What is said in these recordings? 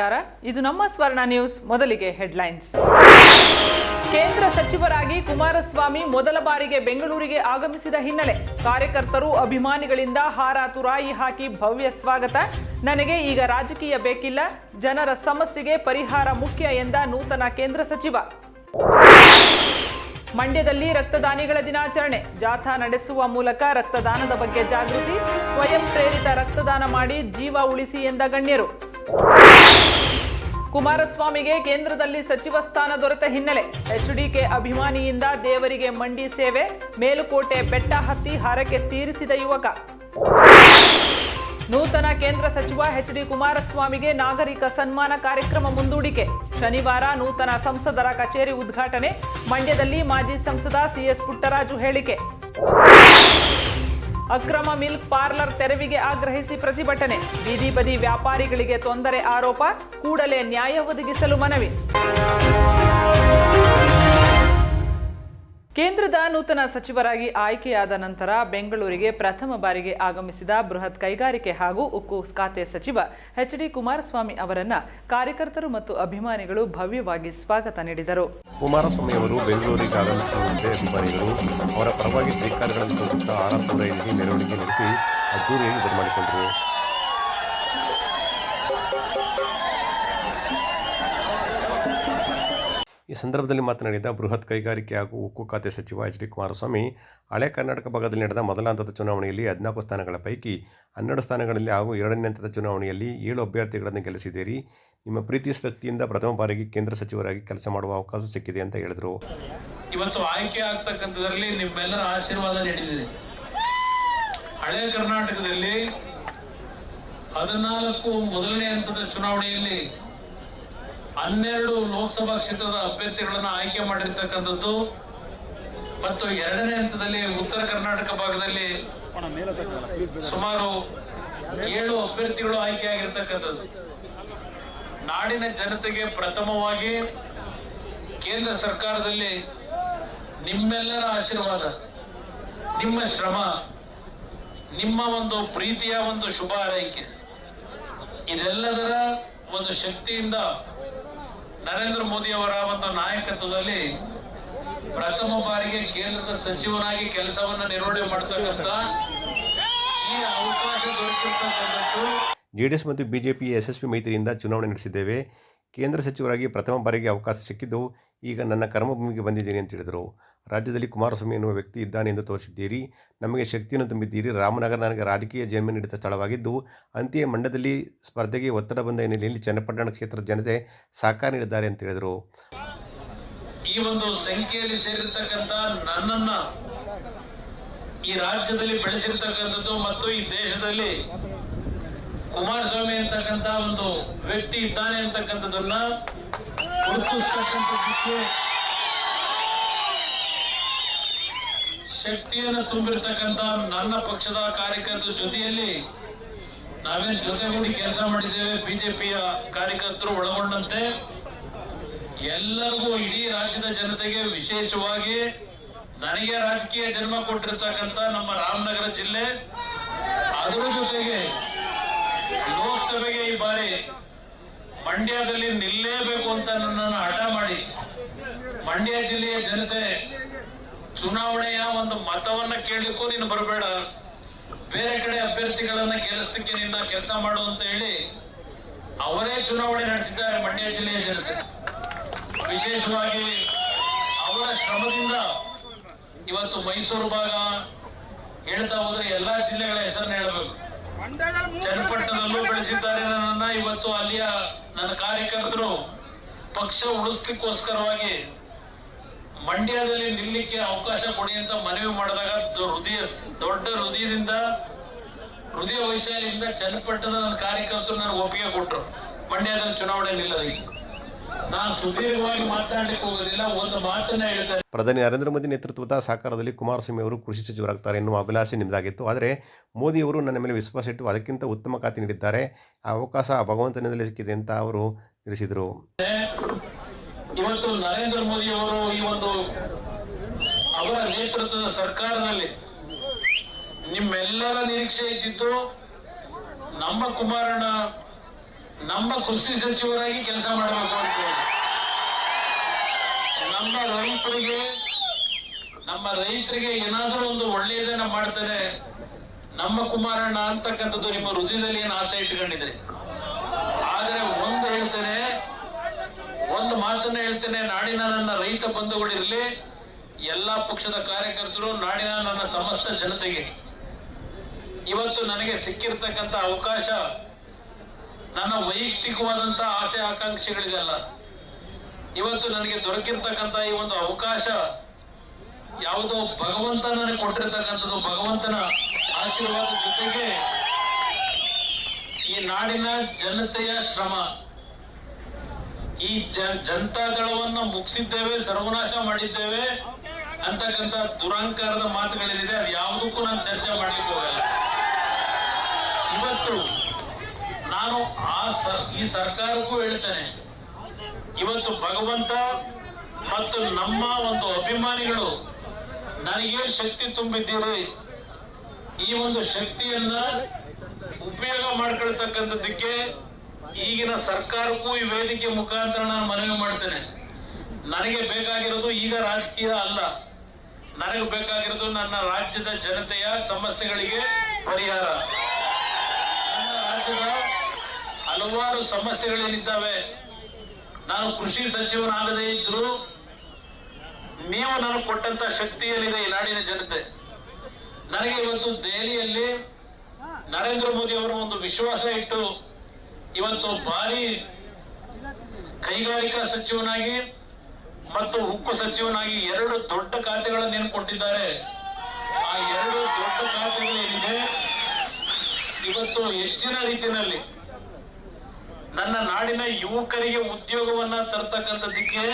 ನಮಸ್ಕಾರ. ಇದು ನಮ್ಮ ಸ್ವರ್ಣ ನ್ಯೂಸ್, ಮೊದಲಿಗೆ ಹೆಡ್ಲೈನ್ಸ್. ಕೇಂದ್ರ ಸಚಿವರಾಗಿ ಕುಮಾರಸ್ವಾಮಿ ಮೊದಲ ಬಾರಿಗೆ ಬೆಂಗಳೂರಿಗೆ ಆಗಮಿಸಿದ ಹಿನ್ನೆಲೆ ಕಾರ್ಯಕರ್ತರು ಅಭಿಮಾನಿಗಳಿಂದ ಹಾರಾತುರಾಯಿ ಹಾಕಿ ಭವ್ಯ ಸ್ವಾಗತ. ನನಗೆ ಈಗ ರಾಜಕೀಯ ಬೇಕಿಲ್ಲ, ಜನರ ಸಮಸ್ಯೆಗೆ ಪರಿಹಾರ ಮುಖ್ಯ ಎಂದ ನೂತನ ಕೇಂದ್ರ ಸಚಿವ. ಮಂಡ್ಯದಲ್ಲಿ ರಕ್ತದಾನಿಗಳ ದಿನಾಚರಣೆ. ಜಾಥಾ ನಡೆಸುವ ಮೂಲಕ ರಕ್ತದಾನದ ಬಗ್ಗೆ ಜಾಗೃತಿ, ಸ್ವಯಂ ಪ್ರೇರಿತ ರಕ್ತದಾನ ಮಾಡಿ ಜೀವ ಉಳಿಸಿ ಎಂದ ಗಣ್ಯರು. ಕುಮಾರಸ್ವಾಮಿಗೆ ಕೇಂದ್ರದಲ್ಲಿ ಸಚಿವ ಸ್ಥಾನ ದೊರೆತ ಹಿನ್ನೆಲೆ. ಎಚ್ಡಿಕೆ ಅಭಿಮಾನಿಯಿಂದ ದೇವರಿಗೆ ಮಂಡಿ ಸೇವೆ, ಮೇಲುಕೋಟೆ ಬೆಟ್ಟ ಹತ್ತಿ ಹರಕೆ ತೀರಿಸಿದ ಯುವಕ. ನೂತನ ಕೇಂದ್ರ ಸಚಿವ ಎಚ್ ಡಿ ಕುಮಾರಸ್ವಾಮಿಗೆ ನಾಗರಿಕ ಸನ್ಮಾನ ಕಾರ್ಯಕ್ರಮ ಮುಂದೂಡಿಕೆ. ಶನಿವಾರ ನೂತನ ಸಂಸದರ ಕಚೇರಿ ಉದ್ಘಾಟನೆ. ಮಂಡ್ಯದಲ್ಲಿ ಮಾಜಿ ಸಂಸದ ಸಿಎಸ್ ಪುಟ್ಟರಾಜು ಹೇಳಿಕೆ. ಅಕ್ರಮ ಮಿಲ್ಕ್ ಪಾರ್ಲರ್ ತೆರವಿಗೆ ಆಗ್ರಹಿಸಿ ಪ್ರತಿಭಟನೆ. ಬೀದಿ ಬದಿ ವ್ಯಾಪಾರಿಗಳಿಗೆ ತೊಂದರೆ ಆರೋಪ, ಕೂಡಲೇ ನ್ಯಾಯ ಒದಗಿಸಲು ಮನವಿ. ಕೇಂದ್ರದ ನೂತನ ಸಚಿವರಾಗಿ ಆಯ್ಕೆಯಾದ ನಂತರ ಬೆಂಗಳೂರಿಗೆ ಪ್ರಥಮ ಬಾರಿಗೆ ಆಗಮಿಸಿದ ಬೃಹತ್ ಕೈಗಾರಿಕೆ ಹಾಗೂ ಉಕ್ಕು ಖಾತೆ ಸಚಿವ ಎಚ್ ಡಿ ಕುಮಾರಸ್ವಾಮಿ ಅವರನ್ನ ಕಾರ್ಯಕರ್ತರು ಮತ್ತು ಅಭಿಮಾನಿಗಳು ಭವ್ಯವಾಗಿ ಸ್ವಾಗತ ನೀಡಿದರು. ಕುಮಾರಸ್ವಾಮಿ ಅವರು ಬೆಂಗಳೂರಿಗೆ ಆಗಮಿಸುತ್ತಿರುವಂತೆ ಅಭಿಮಾನಿಗಳು ಅವರ ಪರವಾಗಿ ಇಲ್ಲಿ ಮೆರವಣಿಗೆ ನಡೆಸಿ ಅದ್ದೂರಿಯಾಗಿ ಬರಮಾಡಿಕೊಂಡರು ಈ ಸಂದರ್ಭದಲ್ಲಿ ಮಾತನಾಡಿದ ಬೃಹತ್ ಕೈಗಾರಿಕೆ ಹಾಗೂ ಉಕ್ಕು ಖಾತೆ ಸಚಿವ ಎಚ್ ಡಿ ಕುಮಾರಸ್ವಾಮಿ, ಹಳೆ ಕರ್ನಾಟಕ ಭಾಗದಲ್ಲಿ ನಡೆದ ಮೊದಲ ಹಂತದ ಚುನಾವಣೆಯಲ್ಲಿ ಹದಿನಾಲ್ಕು ಸ್ಥಾನಗಳ ಪೈಕಿ ಹನ್ನೆರಡು ಸ್ಥಾನಗಳಲ್ಲಿ ಹಾಗೂ ಎರಡನೇ ಹಂತದ ಚುನಾವಣೆಯಲ್ಲಿ ಏಳು ಅಭ್ಯರ್ಥಿಗಳನ್ನು ಗೆಲ್ಲಿಸಿದ್ದೀರಿ. ನಿಮ್ಮ ಪ್ರೀತಿ, ಶಕ್ತಿಯಿಂದ ಪ್ರಥಮ ಬಾರಿಗೆ ಕೇಂದ್ರ ಸಚಿವರಾಗಿ ಕೆಲಸ ಮಾಡುವ ಅವಕಾಶ ಸಿಕ್ಕಿದೆ ಅಂತ ಹೇಳಿದರು. ಇವತ್ತು ಆಯ್ಕೆ ಆಗ್ತಕ್ಕಂಥದ್ರಲ್ಲಿ ನಿಮ್ಮೆಲ್ಲರ ಆಶೀರ್ವಾದ ನೀಡಿದೆ ಹಳೆ ಕರ್ನಾಟಕದಲ್ಲಿ ಹದಿನಾಲ್ಕು ಮೊದಲನೇ ಹಂತದ ಚುನಾವಣೆಯಲ್ಲಿ ಹನ್ನೆರಡು ಲೋಕಸಭಾ ಕ್ಷೇತ್ರದ ಅಭ್ಯರ್ಥಿಗಳನ್ನ ಆಯ್ಕೆ ಮಾಡಿರ್ತಕ್ಕಂಥದ್ದು. ಮತ್ತು ಎರಡನೇ ಹಂತದಲ್ಲಿ ಉತ್ತರ ಕರ್ನಾಟಕ ಭಾಗದಲ್ಲಿ ಸುಮಾರು ಏಳು ಅಭ್ಯರ್ಥಿಗಳು ಆಯ್ಕೆಯಾಗಿರ್ತಕ್ಕಂಥದ್ದು ನಾಡಿನ ಜನತೆಗೆ ಪ್ರಥಮವಾಗಿ ಕೇಂದ್ರ ಸರ್ಕಾರದಲ್ಲಿ ನಿಮ್ಮೆಲ್ಲರ ಆಶೀರ್ವಾದ, ನಿಮ್ಮ ಶ್ರಮ, ನಿಮ್ಮ ಒಂದು ಪ್ರೀತಿಯ ಒಂದು ಶುಭ ಹಾರೈಕೆ. ಇದೆಲ್ಲದರ ಒಂದು ಶಕ್ತಿಯಿಂದ ನರೇಂದ್ರ ಮೋದಿ ಅವರ ಒಂದು ನಾಯಕತ್ವದಲ್ಲಿ ಪ್ರಥಮ ಬಾರಿಗೆ ಕೇಂದ್ರದ ಸಚಿವನಾಗಿ ಕೆಲಸವನ್ನ ನಿರ್ವಹಣೆ ಮಾಡತಕ್ಕಂತ ಈ ಅವಕಾಶ ದೊರಕಿರ್ತಕ್ಕಂಥದ್ದು. ಜೆಡಿಎಸ್ ಮತ್ತು ಬಿಜೆಪಿ ಯಶಸ್ವಿ ಮೈತ್ರಿಯಿಂದ ಚುನಾವಣೆ ನಡೆಸಿದ್ದೇವೆ. ಕೇಂದ್ರ ಸಚಿವರಾಗಿ ಪ್ರಥಮ ಬಾರಿಗೆ ಅವಕಾಶ ಸಿಕ್ಕಿದ್ದು ಈಗ ನನ್ನ ಕರ್ಮಭೂಮಿಗೆ ಬಂದಿದ್ದೀನಿ ಅಂತ ಹೇಳಿದರು. ರಾಜ್ಯದಲ್ಲಿ ಕುಮಾರಸ್ವಾಮಿ ಎನ್ನುವ ವ್ಯಕ್ತಿ ಇದ್ದಾನೆ ಎಂದು ತೋರಿಸಿದ್ದೀರಿ. ನಮಗೆ ಶಕ್ತಿಯನ್ನು ತುಂಬಿದ್ದೀರಿ. ರಾಮನಗರ ನನಗೆ ರಾಜಕೀಯ ಜನ್ಮ ನೀಡಿದ ಸ್ಥಳವಾಗಿದ್ದು, ಅಂತೆಯೇ ಮಂಡ್ಯದಲ್ಲಿ ಸ್ಪರ್ಧೆಗೆ ಒತ್ತಡ ಬಂದ ಹಿನ್ನೆಲೆಯಲ್ಲಿ ಚನ್ನಪಟ್ಟಣ ಕ್ಷೇತ್ರದ ಜನತೆ ಸಹಕಾರ ನೀಡಿದ್ದಾರೆ ಅಂತ ಹೇಳಿದರು. ಈ ಒಂದು ಸಂಖ್ಯೆಯಲ್ಲಿ ಸೇರಿರ್ತಕ್ಕಂಥ ನನ್ನನ್ನ ಈ ರಾಜ್ಯದಲ್ಲಿ ಬೆಳೆಸಿರ್ತಕ್ಕಂಥದ್ದು ಮತ್ತು ಈ ದೇಶದಲ್ಲಿ ಕುಮಾರಸ್ವಾಮಿ ಅಂತಕ್ಕಂಥ ಒಂದು ವ್ಯಕ್ತಿ ಇದ್ದಾನೆ ಅಂತಕ್ಕಂಥದ್ದನ್ನ ಗುರುತಿಸ್ತಕ್ಕಂಥದ್ದಕ್ಕೆ ಶಕ್ತಿಯನ್ನು ತುಂಬಿರ್ತಕ್ಕಂಥ ನನ್ನ ಪಕ್ಷದ ಕಾರ್ಯಕರ್ತರ ಜೊತೆಯಲ್ಲಿ ನಾವೇನ್ ಜೊತೆಗೂಡಿ ಕೆಲಸ ಮಾಡಿದ್ದೇವೆ, ಬಿಜೆಪಿಯ ಕಾರ್ಯಕರ್ತರು ಒಳಗೊಂಡಂತೆ. ಎಲ್ಲರಿಗೂ ಇಡೀ ರಾಜ್ಯದ ಜನತೆಗೆ ವಿಶೇಷವಾಗಿ ನನಗೆ ರಾಜಕೀಯ ಜನ್ಮ ಕೊಟ್ಟಿರ್ತಕ್ಕಂಥ ನಮ್ಮ ರಾಮನಗರ ಜಿಲ್ಲೆ, ಅದರ ಜೊತೆಗೆ ಲೋಕಸಭೆಗೆ ಈ ಬಾರಿ ಮಂಡ್ಯದಲ್ಲಿ ನಿಲ್ಲೇಬೇಕು ಅಂತ ನನ್ನನ್ನು ಹಠ ಮಾಡಿ ಮಂಡ್ಯ ಜಿಲ್ಲೆಯ ಜನತೆ ಚುನಾವಣೆಯ ಒಂದು ಮತವನ್ನ ಕೇಳಲಿಕ್ಕೂ ನೀನು ಬರಬೇಡ. ಬೇರೆ ಕಡೆ ಅಭ್ಯರ್ಥಿಗಳನ್ನ ಕೆಲಸಕ್ಕೆ ನಿನ್ನ ಕೆಲಸ ಮಾಡು ಅಂತ ಹೇಳಿ ಅವರೇ ಚುನಾವಣೆ ನಡೆಸಿದ್ದಾರೆ ಮಂಡ್ಯ ಜಿಲ್ಲೆಯ ಜನತೆ. ವಿಶೇಷವಾಗಿ ಅವರ ಶ್ರಮದಿಂದ ಇವತ್ತು ಮೈಸೂರು ಭಾಗ ಹೇಳ್ತಾ ಹೋದ್ರೆ ಎಲ್ಲಾ ಜಿಲ್ಲೆಗಳ ಹೆಸರನ್ನ ಹೇಳಬೇಕು. ಚನ್ನಪಟ್ಟಣದಲ್ಲೂ ಬೆಳೆಸಿದ್ದಾರೆ ನನ್ನ ಇವತ್ತು ಅಲ್ಲಿಯ ನನ್ನ ಕಾರ್ಯಕರ್ತರು ಪಕ್ಷ ಉಳಿಸ್ಲಿಕ್ಕೋಸ್ಕರವಾಗಿ ಮಂಡ್ಯದಲ್ಲಿ ನಿಲ್ಲಿಕ್ಕೆ ಅವಕಾಶ ಕೊಡಿ ಅಂತ ಮನವಿ ಮಾಡಿದಾಗ ಹೃದಯ, ದೊಡ್ಡ ಹೃದಯದಿಂದ, ಹೃದಯ ವೈಶಾಲಿಯಿಂದ ಚನ್ನಪಟ್ಟಣದ ನನ್ನ ಕಾರ್ಯಕರ್ತರು ನನಗೆ ಒಪ್ಪಿಗೆ ಕೊಟ್ಟರು ಮಂಡ್ಯದಲ್ಲಿ ಚುನಾವಣೆ ನಿಲ್ಲೋದಕ್ಕೆ ಪ್ರಧಾನಿ ನರೇಂದ್ರ ಮೋದಿ ನೇತೃತ್ವದ ಸಹಕಾರದಲ್ಲಿ ಕುಮಾರಸ್ವಾಮಿ ಅವರು ಕೃಷಿ ಸಚಿವರಾಗ್ತಾರೆ ಎನ್ನುವ ಅಭಿಲಾಷೆ ನಿಮ್ಮದಾಗಿತ್ತು ಆದರೆ ಮೋದಿಯವರು ನನ್ನ ಮೇಲೆ ವಿಶ್ವಾಸ ಇಟ್ಟು ಅದಕ್ಕಿಂತ ಉತ್ತಮ ಖಾತೆ ನೀಡಿದ್ದಾರೆ. ಆ ಅವಕಾಶ ಭಗವಂತನಿಂದಲೇ ಸಿಕ್ಕಿದೆ ಅಂತ ಅವರು ತಿಳಿಸಿದರು. ಇವತ್ತು ನರೇಂದ್ರ ಮೋದಿ ಅವರು ಈ ಒಂದು ಅವರ ನೇತೃತ್ವದ ಸರ್ಕಾರದಲ್ಲಿ ನಿಮ್ಮೆಲ್ಲರ ನಿರೀಕ್ಷೆ ಇದ್ದಿದ್ದು ನಮ್ಮ ಕುಮಾರಣ್ಣ ನಮ್ಮ ಕೃಷಿ ಸಚಿವರಾಗಿ ಕೆಲಸ ಮಾಡಬೇಕು ಅಂತ ನಮ್ಮ ರೈತರಿಗೆ ನಮ್ಮ ರೈತರಿಗೆ ಏನಾದರೂ ಒಂದು ಒಳ್ಳೆಯದನ್ನ ಮಾಡ್ತಾರೆ, ನಮ್ಮ ಕುಮಾರಣ್ಣ ಅಂತಕ್ಕಂಥದ್ದು ನಿಮ್ಮ ಹೃದಯದಲ್ಲಿ ಏನು ಆಸೆ ಇಟ್ಕೊಂಡಿದ್ರೆ? ಆದರೆ ಒಂದು ಹೇಳ್ತೇನೆ, ಒಂದು ಮಾತನ್ನ ಹೇಳ್ತೇನೆ, ನಾಡಿನ ನನ್ನ ರೈತ ಬಂಧುಗಳಿರಲಿ ಎಲ್ಲಾ ಪಕ್ಷದ ಕಾರ್ಯಕರ್ತರು, ನಾಡಿನ ನನ್ನ ಸಮಸ್ತ ಜನತೆಗೆ. ಇವತ್ತು ನನಗೆ ಸಿಕ್ಕಿರ್ತಕ್ಕಂಥ ಅವಕಾಶ ನನ್ನ ವೈಯಕ್ತಿಕವಾದಂತ ಆಸೆ ಆಕಾಂಕ್ಷೆಗಳಿದೆಲ್ಲ ಇವತ್ತು ನನಗೆ ದೊರಕಿರ್ತಕ್ಕಂತ ಈ ಒಂದು ಅವಕಾಶ ಯಾವುದೋ ಭಗವಂತ ನನಗೆ ಕೊಟ್ಟಿರ್ತಕ್ಕಂಥದ್ದು, ಭಗವಂತನ ಆಶೀರ್ವಾದ ಜೊತೆಗೆ ಈ ನಾಡಿನ ಜನತೆಯ ಶ್ರಮ. ಈ ಜನತಾ ದಳವನ್ನ ಮುಗಿಸಿದ್ದೇವೆ, ಸರ್ವನಾಶ ಮಾಡಿದ್ದೇವೆ ಅಂತಕ್ಕಂಥ ದುರಂಕಾರದ ಮಾತುಗಳೇನಿದೆ ಅದು ಯಾವುದಕ್ಕೂ ನಾನು ಚರ್ಚೆ ಮಾಡ್ಲಿಕ್ಕೆ ಇವತ್ತು ನಾನು ಆ ಸರ್, ಈ ಸರ್ಕಾರಕ್ಕೂ ಹೇಳ್ತೇನೆ. ಇವತ್ತು ಭಗವಂತ ಮತ್ತು ನಮ್ಮ ಒಂದು ಅಭಿಮಾನಿಗಳು, ನನಗೇನು ಶಕ್ತಿ ತುಂಬಿದ್ದೀರಿ? ಈ ಒಂದು ಶಕ್ತಿಯನ್ನ ಉಪಯೋಗ ಮಾಡ್ಕೊಳ್ತಕ್ಕಂಥದ್ದಕ್ಕೆ ಈಗಿನ ಸರ್ಕಾರಕ್ಕೂ ಈ ವೇದಿಕೆ ಮುಖಾಂತರ ನಾನು ಮನವಿ ಮಾಡ್ತೇನೆ. ನನಗೆ ಬೇಕಾಗಿರೋದು ಈಗ ರಾಜಕೀಯ ಅಲ್ಲ. ನನಗೆ ಬೇಕಾಗಿರೋದು ನನ್ನ ರಾಜ್ಯದ ಜನತೆಯ ಸಮಸ್ಯೆಗಳಿಗೆ ಪರಿಹಾರ. ನನ್ನ ರಾಜ್ಯದ ಹಲವಾರು ಸಮಸ್ಯೆಗಳೇನಿದ್ದಾವೆ. ನಾನು ಕೃಷಿ ಸಚಿವನಾಗದೇ ಇದ್ರು ನೀವು ನನಗೆ ಕೊಟ್ಟಂತ ಶಕ್ತಿ ಏನಿದೆ ಈ ನಾಡಿನ ಜನತೆ. ನನಗೆ ಇವತ್ತು ದೆಹಲಿಯಲ್ಲಿ ನರೇಂದ್ರ ಮೋದಿ ಅವರು ಒಂದು ವಿಶ್ವಾಸ ಇಟ್ಟು ಇವತ್ತು ಭಾರಿ ಕೈಗಾರಿಕಾ ಸಚಿವನಾಗಿ ಮತ್ತು ಉಕ್ಕು ಸಚಿವನಾಗಿ ಎರಡು ದೊಡ್ಡ ಖಾತೆಗಳನ್ನು ಏನು ಕೊಟ್ಟಿದ್ದಾರೆ. ಆ ಎರಡು ದೊಡ್ಡ ಖಾತೆಗಳು ಏನಿದೆ ಇವತ್ತು ಹೆಚ್ಚಿನ ರೀತಿಯಲ್ಲಿ ನನ್ನ ನಾಡಿನ ಯುವಕರಿಗೆ ಉದ್ಯೋಗವನ್ನ ತರ್ತಕ್ಕಂಥದ್ದಕ್ಕೆ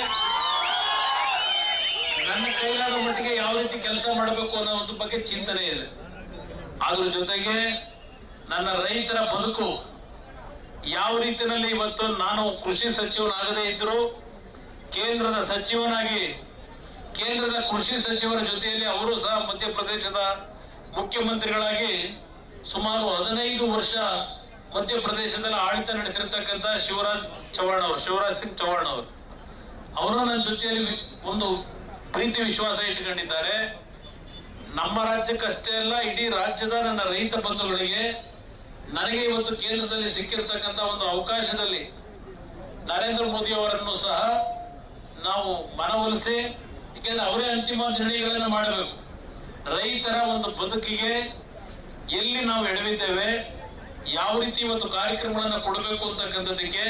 ನನ್ನ ಕೈಲಾದ ಮಟ್ಟಿಗೆ ಯಾವ ರೀತಿ ಕೆಲಸ ಮಾಡಬೇಕು ಅನ್ನೋ ಒಂದು ಬಗ್ಗೆ ಚಿಂತನೆ ಇದೆ. ಅದ್ರ ಜೊತೆಗೆ ನನ್ನ ರೈತರ ಬದುಕು ಯಾವ ರೀತಿಯಲ್ಲಿ ಇವತ್ತು ನಾನು ಕೃಷಿ ಸಚಿವನಾಗದೇ ಇದ್ರು ಕೇಂದ್ರದ ಸಚಿವನಾಗಿ, ಕೇಂದ್ರದ ಕೃಷಿ ಸಚಿವರ ಜೊತೆಯಲ್ಲಿ ಅವರು ಸಹ ಮಧ್ಯಪ್ರದೇಶದ ಮುಖ್ಯಮಂತ್ರಿಗಳಾಗಿ ಸುಮಾರು ಹದಿನೈದು ವರ್ಷ ಮಧ್ಯಪ್ರದೇಶದಲ್ಲಿ ಆಡಳಿತ ನಡೆಸಿರ್ತಕ್ಕಂತ ಶಿವರಾಜ್ ಚೌಹಾಣ್ ಅವರು, ಶಿವರಾಜ್ ಸಿಂಗ್ ಚೌಹಾಣ್ ಅವರು. ಅವರು ನನ್ನ ಜೊತೆಯಲ್ಲಿ ಒಂದು ಪ್ರೀತಿ ವಿಶ್ವಾಸ ಇಟ್ಕೊಂಡಿದ್ದಾರೆ ನಮ್ಮ ರಾಜ್ಯಕ್ಕಷ್ಟೇ ಅಲ್ಲ, ಇಡೀ ರಾಜ್ಯದ ನನ್ನ ರೈತ ಬಂಧುಗಳಿಗೆ ನನಗೆ ಇವತ್ತು ಕೇಂದ್ರದಲ್ಲಿ ಸಿಕ್ಕಿರ್ತಕ್ಕಂಥ ಒಂದು ಅವಕಾಶದಲ್ಲಿ ನರೇಂದ್ರ ಮೋದಿ ಅವರನ್ನು ಸಹ ನಾವು ಮನವೊಲಿಸಿ ಯಾಕೆಂದ್ರೆ ಅವರೇ ಅಂತಿಮ ನಿರ್ಣಯಗಳನ್ನು ಮಾಡಬೇಕು. ರೈತರ ಒಂದು ಬದುಕಿಗೆ ಎಲ್ಲಿ ನಾವು ಎಡವಿದ್ದೇವೆ ಯಾವ ರೀತಿ ಇವತ್ತು ಕಾರ್ಯಕ್ರಮಗಳನ್ನ ಕೊಡಬೇಕು ಅಂತಕ್ಕಂಥದ್ದಕ್ಕೆ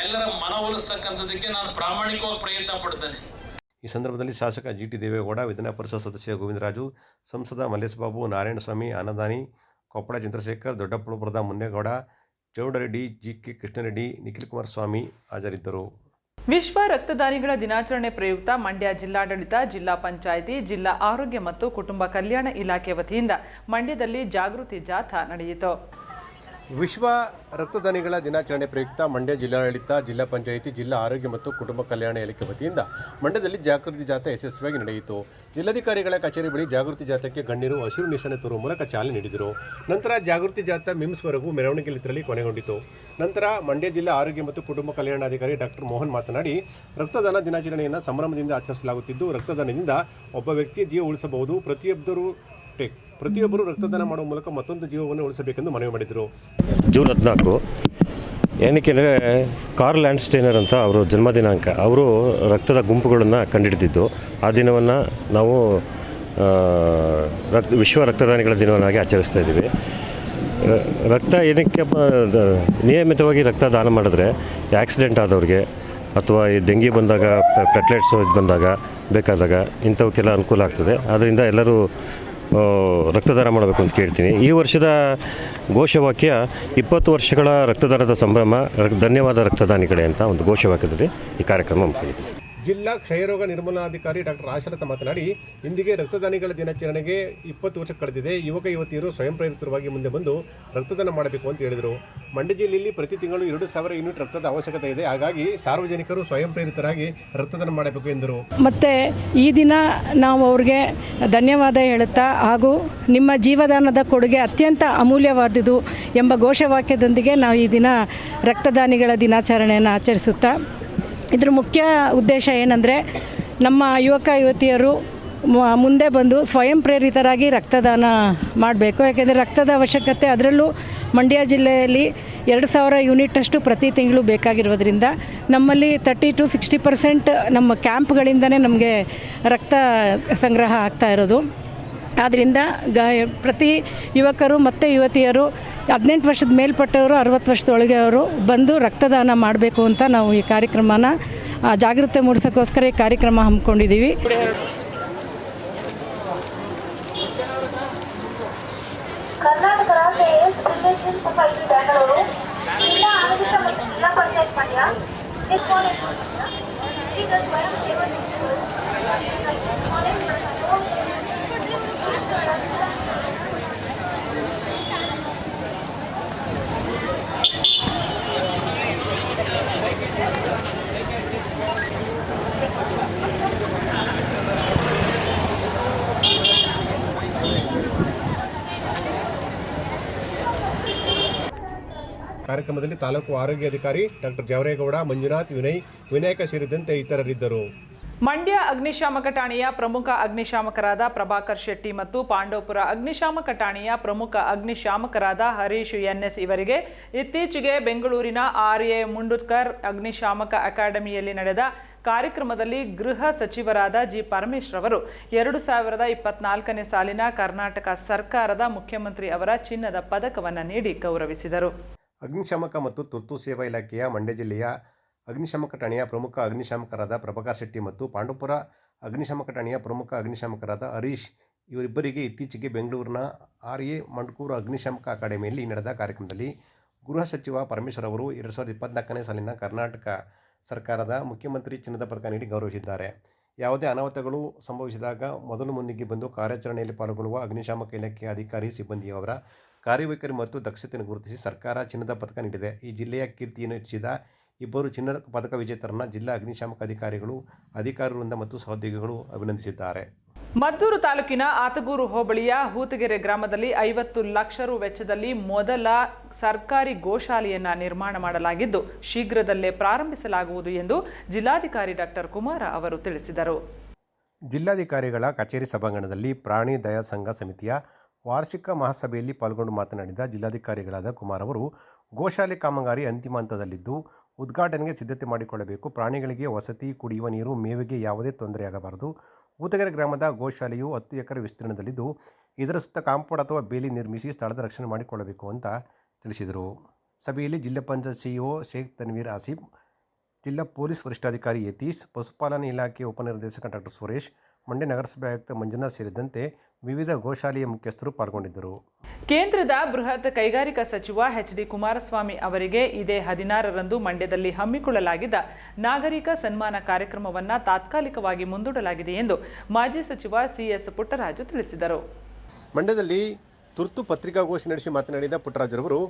ಎಲ್ಲರ ಮನವೊಲಿಸ್ತಕ್ಕಂಥದ್ದಕ್ಕೆ ನಾನು ಪ್ರಾಮಾಣಿಕವಾಗಿ ಪ್ರಯತ್ನ ಪಡ್ತೇನೆ. ಈ ಸಂದರ್ಭದಲ್ಲಿ ಶಾಸಕ ಜಿ ಟಿ ದೇವೇಗೌಡ ವಿಧಾನ ಪರಿಷತ್ ಸದಸ್ಯ ಗೋವಿಂದರಾಜು ಸಂಸದ ಮಲ್ಲೇಶ್ ಬಾಬು ನಾರಾಯಣಸ್ವಾಮಿ ಅನ್ನದಾನಿ ಕೊಪ್ಪಳ ಚಂದ್ರಶೇಖರ್ ದೊಡ್ಡಪ್ಪಳಪುರದ ಮುನ್ನೇಗೌಡ ಚೌಡರೆಡ್ಡಿ ಜಿ ಕೆ ಕೃಷ್ಣರೆಡ್ಡಿ ನಿಖಿಲ್ ಕುಮಾರಸ್ವಾಮಿ ಹಾಜರಿದ್ದರು. ವಿಶ್ವ ರಕ್ತದಾನಿಗಳ ದಿನಾಚರಣೆ ಪ್ರಯುಕ್ತ ಮಂಡ್ಯ ಜಿಲ್ಲಾಡಳಿತ ಜಿಲ್ಲಾ ಪಂಚಾಯಿತಿ ಜಿಲ್ಲಾ ಆರೋಗ್ಯ ಮತ್ತು ಕುಟುಂಬ ಕಲ್ಯಾಣ ಇಲಾಖೆ ವತಿಯಿಂದ ಮಂಡ್ಯದಲ್ಲಿ ಜಾಗೃತಿ ಜಾಥಾ ನಡೆಯಿತು. ವಿಶ್ವ ರಕ್ತದಾನಿಗಳ ದಿನಾಚರಣೆ ಪ್ರಯುಕ್ತ ಮಂಡ್ಯ ಜಿಲ್ಲಾಡಳಿತ, ಜಿಲ್ಲಾ ಪಂಚಾಯಿತಿ, ಜಿಲ್ಲಾ ಆರೋಗ್ಯ ಮತ್ತು ಕುಟುಂಬ ಕಲ್ಯಾಣ ಇಲಾಖೆ ವತಿಯಿಂದ ಮಂಡ್ಯದಲ್ಲಿ ಜಾಗೃತಿ ಜಾಥಾ ಯಶಸ್ವಿಯಾಗಿ ನಡೆಯಿತು. ಜಿಲ್ಲಾಧಿಕಾರಿಗಳ ಕಚೇರಿ ಬಳಿ ಜಾಗೃತಿ ಜಾಥಾಕ್ಕೆ ಗಣ್ಯರು ಹಸಿರು ನಿಶಾನೆ ತೋರುವ ಮೂಲಕ ಚಾಲನೆ ನೀಡಿದರು. ನಂತರ ಜಾಗೃತಿ ಜಾಥಾ ಮಿಮ್ಸ್ವರೆಗೂ ಮೆರವಣಿಗೆ ತೆರಳಿ ಕೊನೆಗೊಂಡಿತು. ನಂತರ ಮಂಡ್ಯ ಜಿಲ್ಲಾ ಆರೋಗ್ಯ ಮತ್ತು ಕುಟುಂಬ ಕಲ್ಯಾಣಾಧಿಕಾರಿ ಡಾಕ್ಟರ್ ಮೋಹನ್ ಮಾತನಾಡಿ, ರಕ್ತದಾನ ದಿನಾಚರಣೆಯನ್ನು ಸಂಭ್ರಮದಿಂದ ಆಚರಿಸಲಾಗುತ್ತಿದ್ದು, ರಕ್ತದಾನದಿಂದ ಒಬ್ಬ ವ್ಯಕ್ತಿಯ ಜೀವ ಉಳಿಸಬಹುದು. ಪ್ರತಿಯೊಬ್ಬರು ಪ್ರತಿಯೊಬ್ಬರು ರಕ್ತದಾನ ಮಾಡುವ ಮೂಲಕ ಮತ್ತೊಂದು ಜೀವವನ್ನು ಉಳಿಸಬೇಕೆಂದು ಮನವಿ ಮಾಡಿದರು. ಜೂನ್ ಹದಿನಾಲ್ಕು. ಏನಕ್ಕೆ ಅಂದರೆ ಕಾರ್ಲ್ ಲ್ಯಾಂಡ್ಸ್ಟೈನರ್ ಅಂತ ಅವರು ಜನ್ಮದಿನಾಂಕ, ಅವರು ರಕ್ತದ ಗುಂಪುಗಳನ್ನು ಕಂಡುಹಿಡಿದಿದ್ದು ಆ ದಿನವನ್ನು ನಾವು ರಕ್ತ, ವಿಶ್ವ ರಕ್ತದಾನಿಗಳ ದಿನವನ್ನಾಗಿ ಆಚರಿಸ್ತಾ ಇದ್ದೀವಿ. ರಕ್ತ ಏನಕ್ಕೆ ನಿಯಮಿತವಾಗಿ ರಕ್ತ ದಾನ ಮಾಡಿದ್ರೆ ಆಕ್ಸಿಡೆಂಟ್ ಆದವ್ರಿಗೆ ಅಥವಾ ಈ ಡೆಂಗಿ ಬಂದಾಗ ಪ್ಲೆಟ್ಲೆಟ್ಸ್ ಬಂದಾಗ ಬೇಕಾದಾಗ ಇಂಥವಕ್ಕೆಲ್ಲ ಅನುಕೂಲ ಆಗ್ತದೆ. ಆದ್ದರಿಂದ ಎಲ್ಲರೂ ರಕ್ತದಾನ ಮಾಡಬೇಕು ಅಂತ ಕೇಳ್ತೀನಿ. ಈ ವರ್ಷದ ಘೋಷವಾಕ್ಯ, ಇಪ್ಪತ್ತು ವರ್ಷಗಳ ರಕ್ತದಾನದ ಸಂಭ್ರಮ ಧನ್ಯವಾದ ರಕ್ತದಾನಿಗಳೇ ಅಂತ ಒಂದು ಘೋಷವಾಕ್ಯದಲ್ಲಿ ಈ ಕಾರ್ಯಕ್ರಮ ಮುಗಿದಿದೆ ಜಿಲ್ಲಾ ಕ್ಷಯರೋಗ ನಿರ್ಮೂಲನಾಧಿಕಾರಿ ಡಾಕ್ಟರ್ ಆಶರಥ ಮಾತನಾಡಿ, ಇಂದಿಗೆ ರಕ್ತದಾನಿಗಳ ದಿನಾಚರಣೆಗೆ ಇಪ್ಪತ್ತು ವರ್ಷ ಕಳೆದಿದೆ. ಯುವಕ, ಯುವತಿಯರು ಸ್ವಯಂ ಪ್ರೇರಿತವಾಗಿ ಮುಂದೆ ಬಂದು ರಕ್ತದಾನ ಮಾಡಬೇಕು ಅಂತ ಹೇಳಿದರು. ಮಂಡ್ಯ ಜಿಲ್ಲೆಯಲ್ಲಿ ಪ್ರತಿ ತಿಂಗಳು ಎರಡು ಸಾವಿರ ಯೂನಿಟ್ ರಕ್ತದ ಅವಶ್ಯಕತೆ ಇದೆ. ಹಾಗಾಗಿ ಸಾರ್ವಜನಿಕರು ಸ್ವಯಂ ಪ್ರೇರಿತರಾಗಿ ರಕ್ತದಾನ ಮಾಡಬೇಕು ಎಂದರು. ಮತ್ತೆ ಈ ದಿನ ನಾವು ಅವ್ರಿಗೆ ಧನ್ಯವಾದ ಹೇಳುತ್ತಾ, ಹಾಗೂ ನಿಮ್ಮ ಜೀವದಾನದ ಕೊಡುಗೆ ಅತ್ಯಂತ ಅಮೂಲ್ಯವಾದುದು ಎಂಬ ಘೋಷವಾಕ್ಯದೊಂದಿಗೆ ನಾವು ಈ ದಿನ ರಕ್ತದಾನಿಗಳ ದಿನಾಚರಣೆಯನ್ನು ಆಚರಿಸುತ್ತಾ ಇದ್ರ ಮುಖ್ಯ ಉದ್ದೇಶ ಏನಂದರೆ ನಮ್ಮ ಯುವಕ ಯುವತಿಯರು ಮುಂದೆ ಬಂದು ಸ್ವಯಂ ಪ್ರೇರಿತರಾಗಿ ರಕ್ತದಾನ ಮಾಡಬೇಕು. ಯಾಕೆಂದರೆ ರಕ್ತದ ಅವಶ್ಯಕತೆ ಅದರಲ್ಲೂ ಮಂಡ್ಯ ಜಿಲ್ಲೆಯಲ್ಲಿ ಎರಡು ಸಾವಿರ ಯೂನಿಟಷ್ಟು ಪ್ರತಿ ತಿಂಗಳು ಬೇಕಾಗಿರೋದ್ರಿಂದ ನಮ್ಮಲ್ಲಿ ತರ್ಟಿ ಟು ಸಿಕ್ಸ್ಟಿ ಪರ್ಸೆಂಟ್ ನಮ್ಮ ಕ್ಯಾಂಪ್ಗಳಿಂದನೇ ನಮಗೆ ರಕ್ತ ಸಂಗ್ರಹ ಆಗ್ತಾ ಇರೋದು. ಆದ್ದರಿಂದ ಗ ಪ್ರತಿ ಯುವಕರು ಮತ್ತು ಯುವತಿಯರು ಹದಿನೆಂಟು ವರ್ಷದ ಮೇಲ್ಪಟ್ಟವರು ಅರವತ್ತು ವರ್ಷದೊಳಗೆ ಅವರು ಬಂದು ರಕ್ತದಾನ ಮಾಡಬೇಕು ಅಂತ ನಾವು ಈ ಕಾರ್ಯಕ್ರಮನ ಜಾಗೃತಿ ಮೂಡಿಸೋಕ್ಕೋಸ್ಕರ ಈ ಕಾರ್ಯಕ್ರಮ ಹಮ್ಮಿಕೊಂಡಿದ್ದೀವಿ. ಕರ್ನಾಟಕ ಕಾರ್ಯಕ್ರಮದಲ್ಲಿ ತಾಲೂಕು ಆರೋಗ್ಯ ಅಧಿಕಾರಿ ಡಾಕ್ಟರ್ ಜವರೇಗೌಡ ಮಂಜುನಾಥ್ ವಿನಯ್ ವಿನಾಯಕ ಸೇರಿದಂತೆ ಇತರರಿದ್ದರು. ಮಂಡ್ಯ ಅಗ್ನಿಶಾಮಕ ಠಾಣೆಯ ಪ್ರಮುಖ ಅಗ್ನಿಶಾಮಕರಾದ ಪ್ರಭಾಕರ್ ಶೆಟ್ಟಿ ಮತ್ತು ಪಾಂಡವಪುರ ಅಗ್ನಿಶಾಮಕ ಠಾಣೆಯ ಪ್ರಮುಖ ಅಗ್ನಿಶಾಮಕರಾದ ಹರೀಶ್ ಎನ್ಎಸ್ ಇವರಿಗೆ ಇತ್ತೀಚೆಗೆ ಬೆಂಗಳೂರಿನ ಆರ್ ಎ ಮುಂಡುತ್ಕರ್ ಅಗ್ನಿಶಾಮಕ ಅಕಾಡೆಮಿಯಲ್ಲಿ ನಡೆದ ಕಾರ್ಯಕ್ರಮದಲ್ಲಿ ಗೃಹ ಸಚಿವರಾದ ಜಿ ಪರಮೇಶ್ವರ್ ಅವರು ಎರಡು ಸಾವಿರದ ಇಪ್ಪತ್ನಾಲ್ಕನೇ ಸಾಲಿನ ಕರ್ನಾಟಕ ಸರ್ಕಾರದ ಮುಖ್ಯಮಂತ್ರಿ ಅವರ ಚಿನ್ನದ ಪದಕವನ್ನು ನೀಡಿ ಗೌರವಿಸಿದರು. ಅಗ್ನಿಶಾಮಕ ಮತ್ತು ತುರ್ತು ಸೇವಾ ಇಲಾಖೆಯ ಮಂಡ್ಯ ಜಿಲ್ಲೆಯ ಅಗ್ನಿಶಾಮಕ ಠಾಣೆಯ ಪ್ರಮುಖ ಅಗ್ನಿಶಾಮಕರಾದ ಪ್ರಭಾಕರ್ ಶೆಟ್ಟಿ ಮತ್ತು ಪಾಂಡುಪುರ ಅಗ್ನಿಶಾಮಕ ಠಾಣೆಯ ಪ್ರಮುಖ ಅಗ್ನಿಶಾಮಕರಾದ ಹರೀಶ್ ಇವರಿಬ್ಬರಿಗೆ ಇತ್ತೀಚೆಗೆ ಬೆಂಗಳೂರಿನ ಆರ್ ಎ ಮಂಡ್ಕೂರು ಅಗ್ನಿಶಾಮಕ ಅಕಾಡೆಮಿಯಲ್ಲಿ ನಡೆದ ಕಾರ್ಯಕ್ರಮದಲ್ಲಿ ಗೃಹ ಸಚಿವ ಪರಮೇಶ್ವರ್ ಅವರು ಎರಡು ಸಾವಿರದ ಇಪ್ಪತ್ನಾಲ್ಕನೇ ಸಾಲಿನ ಕರ್ನಾಟಕ ಸರ್ಕಾರದ ಮುಖ್ಯಮಂತ್ರಿ ಚಿನ್ನದ ಪದಕ ನೀಡಿ ಗೌರವಿಸಿದ್ದಾರೆ. ಯಾವುದೇ ಅನಾಹುತಗಳು ಸಂಭವಿಸಿದಾಗ ಮೊದಲು ಮುಂದಿಗೆ ಬಂದು ಕಾರ್ಯಾಚರಣೆಯಲ್ಲಿ ಪಾಲ್ಗೊಳ್ಳುವ ಅಗ್ನಿಶಾಮಕ ಇಲಾಖೆ ಅಧಿಕಾರಿ ಸಿಬ್ಬಂದಿಯವರ ಕಾರ್ಯವೈಖರಿ ಮತ್ತು ದಕ್ಷತೆಯನ್ನು ಗುರುತಿಸಿ ಸರ್ಕಾರ ಚಿನ್ನದ ಪದಕ ನೀಡಿದೆ. ಈ ಜಿಲ್ಲೆಯ ಕೀರ್ತಿಯನ್ನು ಹೆಚ್ಚಿಸಿದ ಇಬ್ಬರು ಚಿನ್ನದ ಪದಕ ವಿಜೇತರನ್ನ ಜಿಲ್ಲಾ ಅಗ್ನಿಶಾಮಕ ಅಧಿಕಾರಿಗಳು ಅಧಿಕಾರಿಗಳಿಂದ ಮತ್ತು ಸಹೋದ್ಯೋಗಿಗಳು ಅಭಿನಂದಿಸಿದ್ದಾರೆ. ಮದ್ದೂರು ತಾಲೂಕಿನ ಆತಗೂರು ಹೋಬಳಿಯ ಹೂತಗೆರೆ ಗ್ರಾಮದಲ್ಲಿ ಐವತ್ತು ಲಕ್ಷ ರು ವೆಚ್ಚದಲ್ಲಿ ಮೊದಲ ಸರ್ಕಾರಿ ಗೋಶಾಲೆಯನ್ನ ನಿರ್ಮಾಣ ಮಾಡಲಾಗಿದ್ದು ಶೀಘ್ರದಲ್ಲೇ ಪ್ರಾರಂಭಿಸಲಾಗುವುದು ಎಂದು ಜಿಲ್ಲಾಧಿಕಾರಿ ಡಾಕ್ಟರ್ ಕುಮಾರ ಅವರು ತಿಳಿಸಿದರು. ಜಿಲ್ಲಾಧಿಕಾರಿಗಳ ಕಚೇರಿ ಸಭಾಂಗಣದಲ್ಲಿ ಪ್ರಾಣಿ ದಯಾ ಸಂಘ ಸಮಿತಿಯ ವಾರ್ಷಿಕ ಮಹಾಸಭೆಯಲ್ಲಿ ಪಾಲ್ಗೊಂಡು ಮಾತನಾಡಿದ ಜಿಲ್ಲಾಧಿಕಾರಿಗಳಾದ ಕುಮಾರ್ ಅವರು ಗೋಶಾಲೆ ಕಾಮಗಾರಿ ಅಂತಿಮ ಹಂತದಲ್ಲಿದ್ದು ಉದ್ಘಾಟನೆಗೆ ಸಿದ್ಧತೆ ಮಾಡಿಕೊಳ್ಳಬೇಕು. ಪ್ರಾಣಿಗಳಿಗೆ ವಸತಿ, ಕುಡಿಯುವ ನೀರು, ಮೇವಿಗೆ ಯಾವುದೇ ತೊಂದರೆಯಾಗಬಾರದು ಊತಗೆರೆ ಗ್ರಾಮದ ಗೋಶಾಲೆಯು ಹತ್ತು ಎಕರೆ ವಿಸ್ತೀರ್ಣದಲ್ಲಿದ್ದು, ಇದರ ಸುತ್ತ ಕಾಂಪೌಂಡ್ ಅಥವಾ ಬೇಲಿ ನಿರ್ಮಿಸಿ ಸ್ಥಳದ ರಕ್ಷಣೆ ಮಾಡಿಕೊಳ್ಳಬೇಕು ಅಂತ ತಿಳಿಸಿದರು. ಸಭೆಯಲ್ಲಿ ಜಿಲ್ಲಾ ಪಂಚಾಯತ್ ಸಿಇಒ ಶೇಖ್ ತನ್ವೀರ್ ಆಸೀಫ್, ಜಿಲ್ಲಾ ಪೊಲೀಸ್ ವರಿಷ್ಠಾಧಿಕಾರಿ ಯತೀಶ್, ಪಶುಪಾಲನಾ ಇಲಾಖೆ ಉಪನಿರ್ದೇಶಕ ಡಾಕ್ಟರ್ ಸುರೇಶ್, ಮಂಡ್ಯ ನಗರಸಭೆ ಆಯುಕ್ತ ಮಂಜುನಾಥ್ ಸೇರಿದಂತೆ ವಿವಿಧ ಗೋಶಾಲೆಯ ಮುಖ್ಯಸ್ಥರು ಪಾಲ್ಗೊಂಡಿದ್ದರು. ಕೇಂದ್ರದ ಬೃಹತ್ ಕೈಗಾರಿಕಾ ಸಚಿವ ಎಚ್ ಡಿ ಕುಮಾರಸ್ವಾಮಿ ಅವರಿಗೆ ಇದೇ ಹದಿನಾರರಂದು ಮಂಡ್ಯದಲ್ಲಿ ಹಮ್ಮಿಕೊಳ್ಳಲಾಗಿದ್ದ ನಾಗರಿಕ ಸನ್ಮಾನ ಕಾರ್ಯಕ್ರಮವನ್ನು ತಾತ್ಕಾಲಿಕವಾಗಿ ಮುಂದೂಡಲಾಗಿದೆ ಎಂದು ಮಾಜಿ ಸಚಿವ ಸಿಎಸ್ ಪುಟ್ಟರಾಜು ತಿಳಿಸಿದರು. ಮಂಡ್ಯದಲ್ಲಿ ತುರ್ತು ಪತ್ರಿಕಾಗೋಷ್ಠಿ ನಡೆಸಿ ಮಾತನಾಡಿದ ಪುಟ್ಟರಾಜರವರು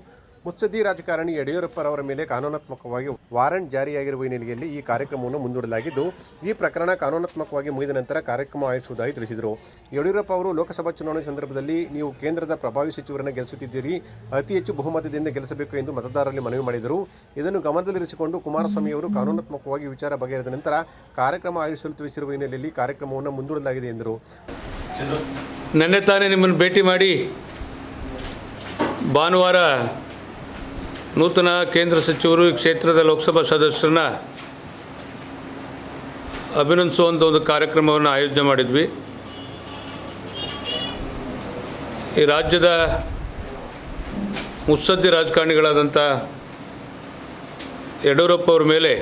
ಮುತ್ಸದ್ದಿ ರಾಜಕಾರಣಿ ಯಡಿಯೂರಪ್ಪರವರ ಮೇಲೆ ಕಾನೂನಾತ್ಮಕವಾಗಿ ವಾರಂಟ್ ಜಾರಿಯಾಗಿರುವ ಹಿನ್ನೆಲೆಯಲ್ಲಿ ಈ ಕಾರ್ಯಕ್ರಮವನ್ನು ಮುಂದೂಡಲಾಗಿದ್ದು, ಈ ಪ್ರಕರಣ ಕಾನೂನಾತ್ಮಕವಾಗಿ ಮುಗಿದ ನಂತರ ಕಾರ್ಯಕ್ರಮ ಆಯೋಜಿಸುವುದಾಗಿ ತಿಳಿಸಿದರು. ಯಡಿಯೂರಪ್ಪ ಅವರು ಲೋಕಸಭಾ ಚುನಾವಣೆ ಸಂದರ್ಭದಲ್ಲಿ, ನೀವು ಕೇಂದ್ರದ ಪ್ರಭಾವಿ ಸಚಿವರನ್ನು ಗೆಲ್ಲಿಸುತ್ತಿದ್ದೀರಿ, ಅತಿ ಹೆಚ್ಚು ಬಹುಮತದಿಂದ ಗೆಲ್ಲಿಸಬೇಕು ಎಂದು ಮತದಾರರಲ್ಲಿ ಮನವಿ ಮಾಡಿದರು. ಇದನ್ನು ಗಮನದಲ್ಲಿರಿಸಿಕೊಂಡು ಕುಮಾರಸ್ವಾಮಿ ಅವರು ಕಾನೂನಾತ್ಮಕವಾಗಿ ವಿಚಾರ ಬಗೆಹರಿದ ನಂತರ ಕಾರ್ಯಕ್ರಮ ಆಯೋಜಿಸಲು ತಿಳಿಸಿರುವ ಹಿನ್ನೆಲೆಯಲ್ಲಿ ಕಾರ್ಯಕ್ರಮವನ್ನು ಮುಂದೂಡಲಾಗಿದೆ ಎಂದರು. ನಿನ್ನೆ ತಾನೇ ನಿಮ್ಮನ್ನು ಭೇಟಿ ಮಾಡಿ ಭಾನುವಾರ ನೂತನ ಕೇಂದ್ರ ಸಚಿವರು ಈ ಕ್ಷೇತ್ರದ ಲೋಕಸಭಾ ಸದಸ್ಯರನ್ನ ಅಭಿನಂದಿಸುವಂಥ ಒಂದು ಕಾರ್ಯಕ್ರಮವನ್ನು ಆಯೋಜನೆ ಮಾಡಿದ್ವಿ. ಈ ರಾಜ್ಯದ ಮುತ್ಸದ್ದಿ ರಾಜಕಾರಣಿಗಳಾದಂಥ ಯಡಿಯೂರಪ್ಪ ಅವ್ರ ಮೇಲೆ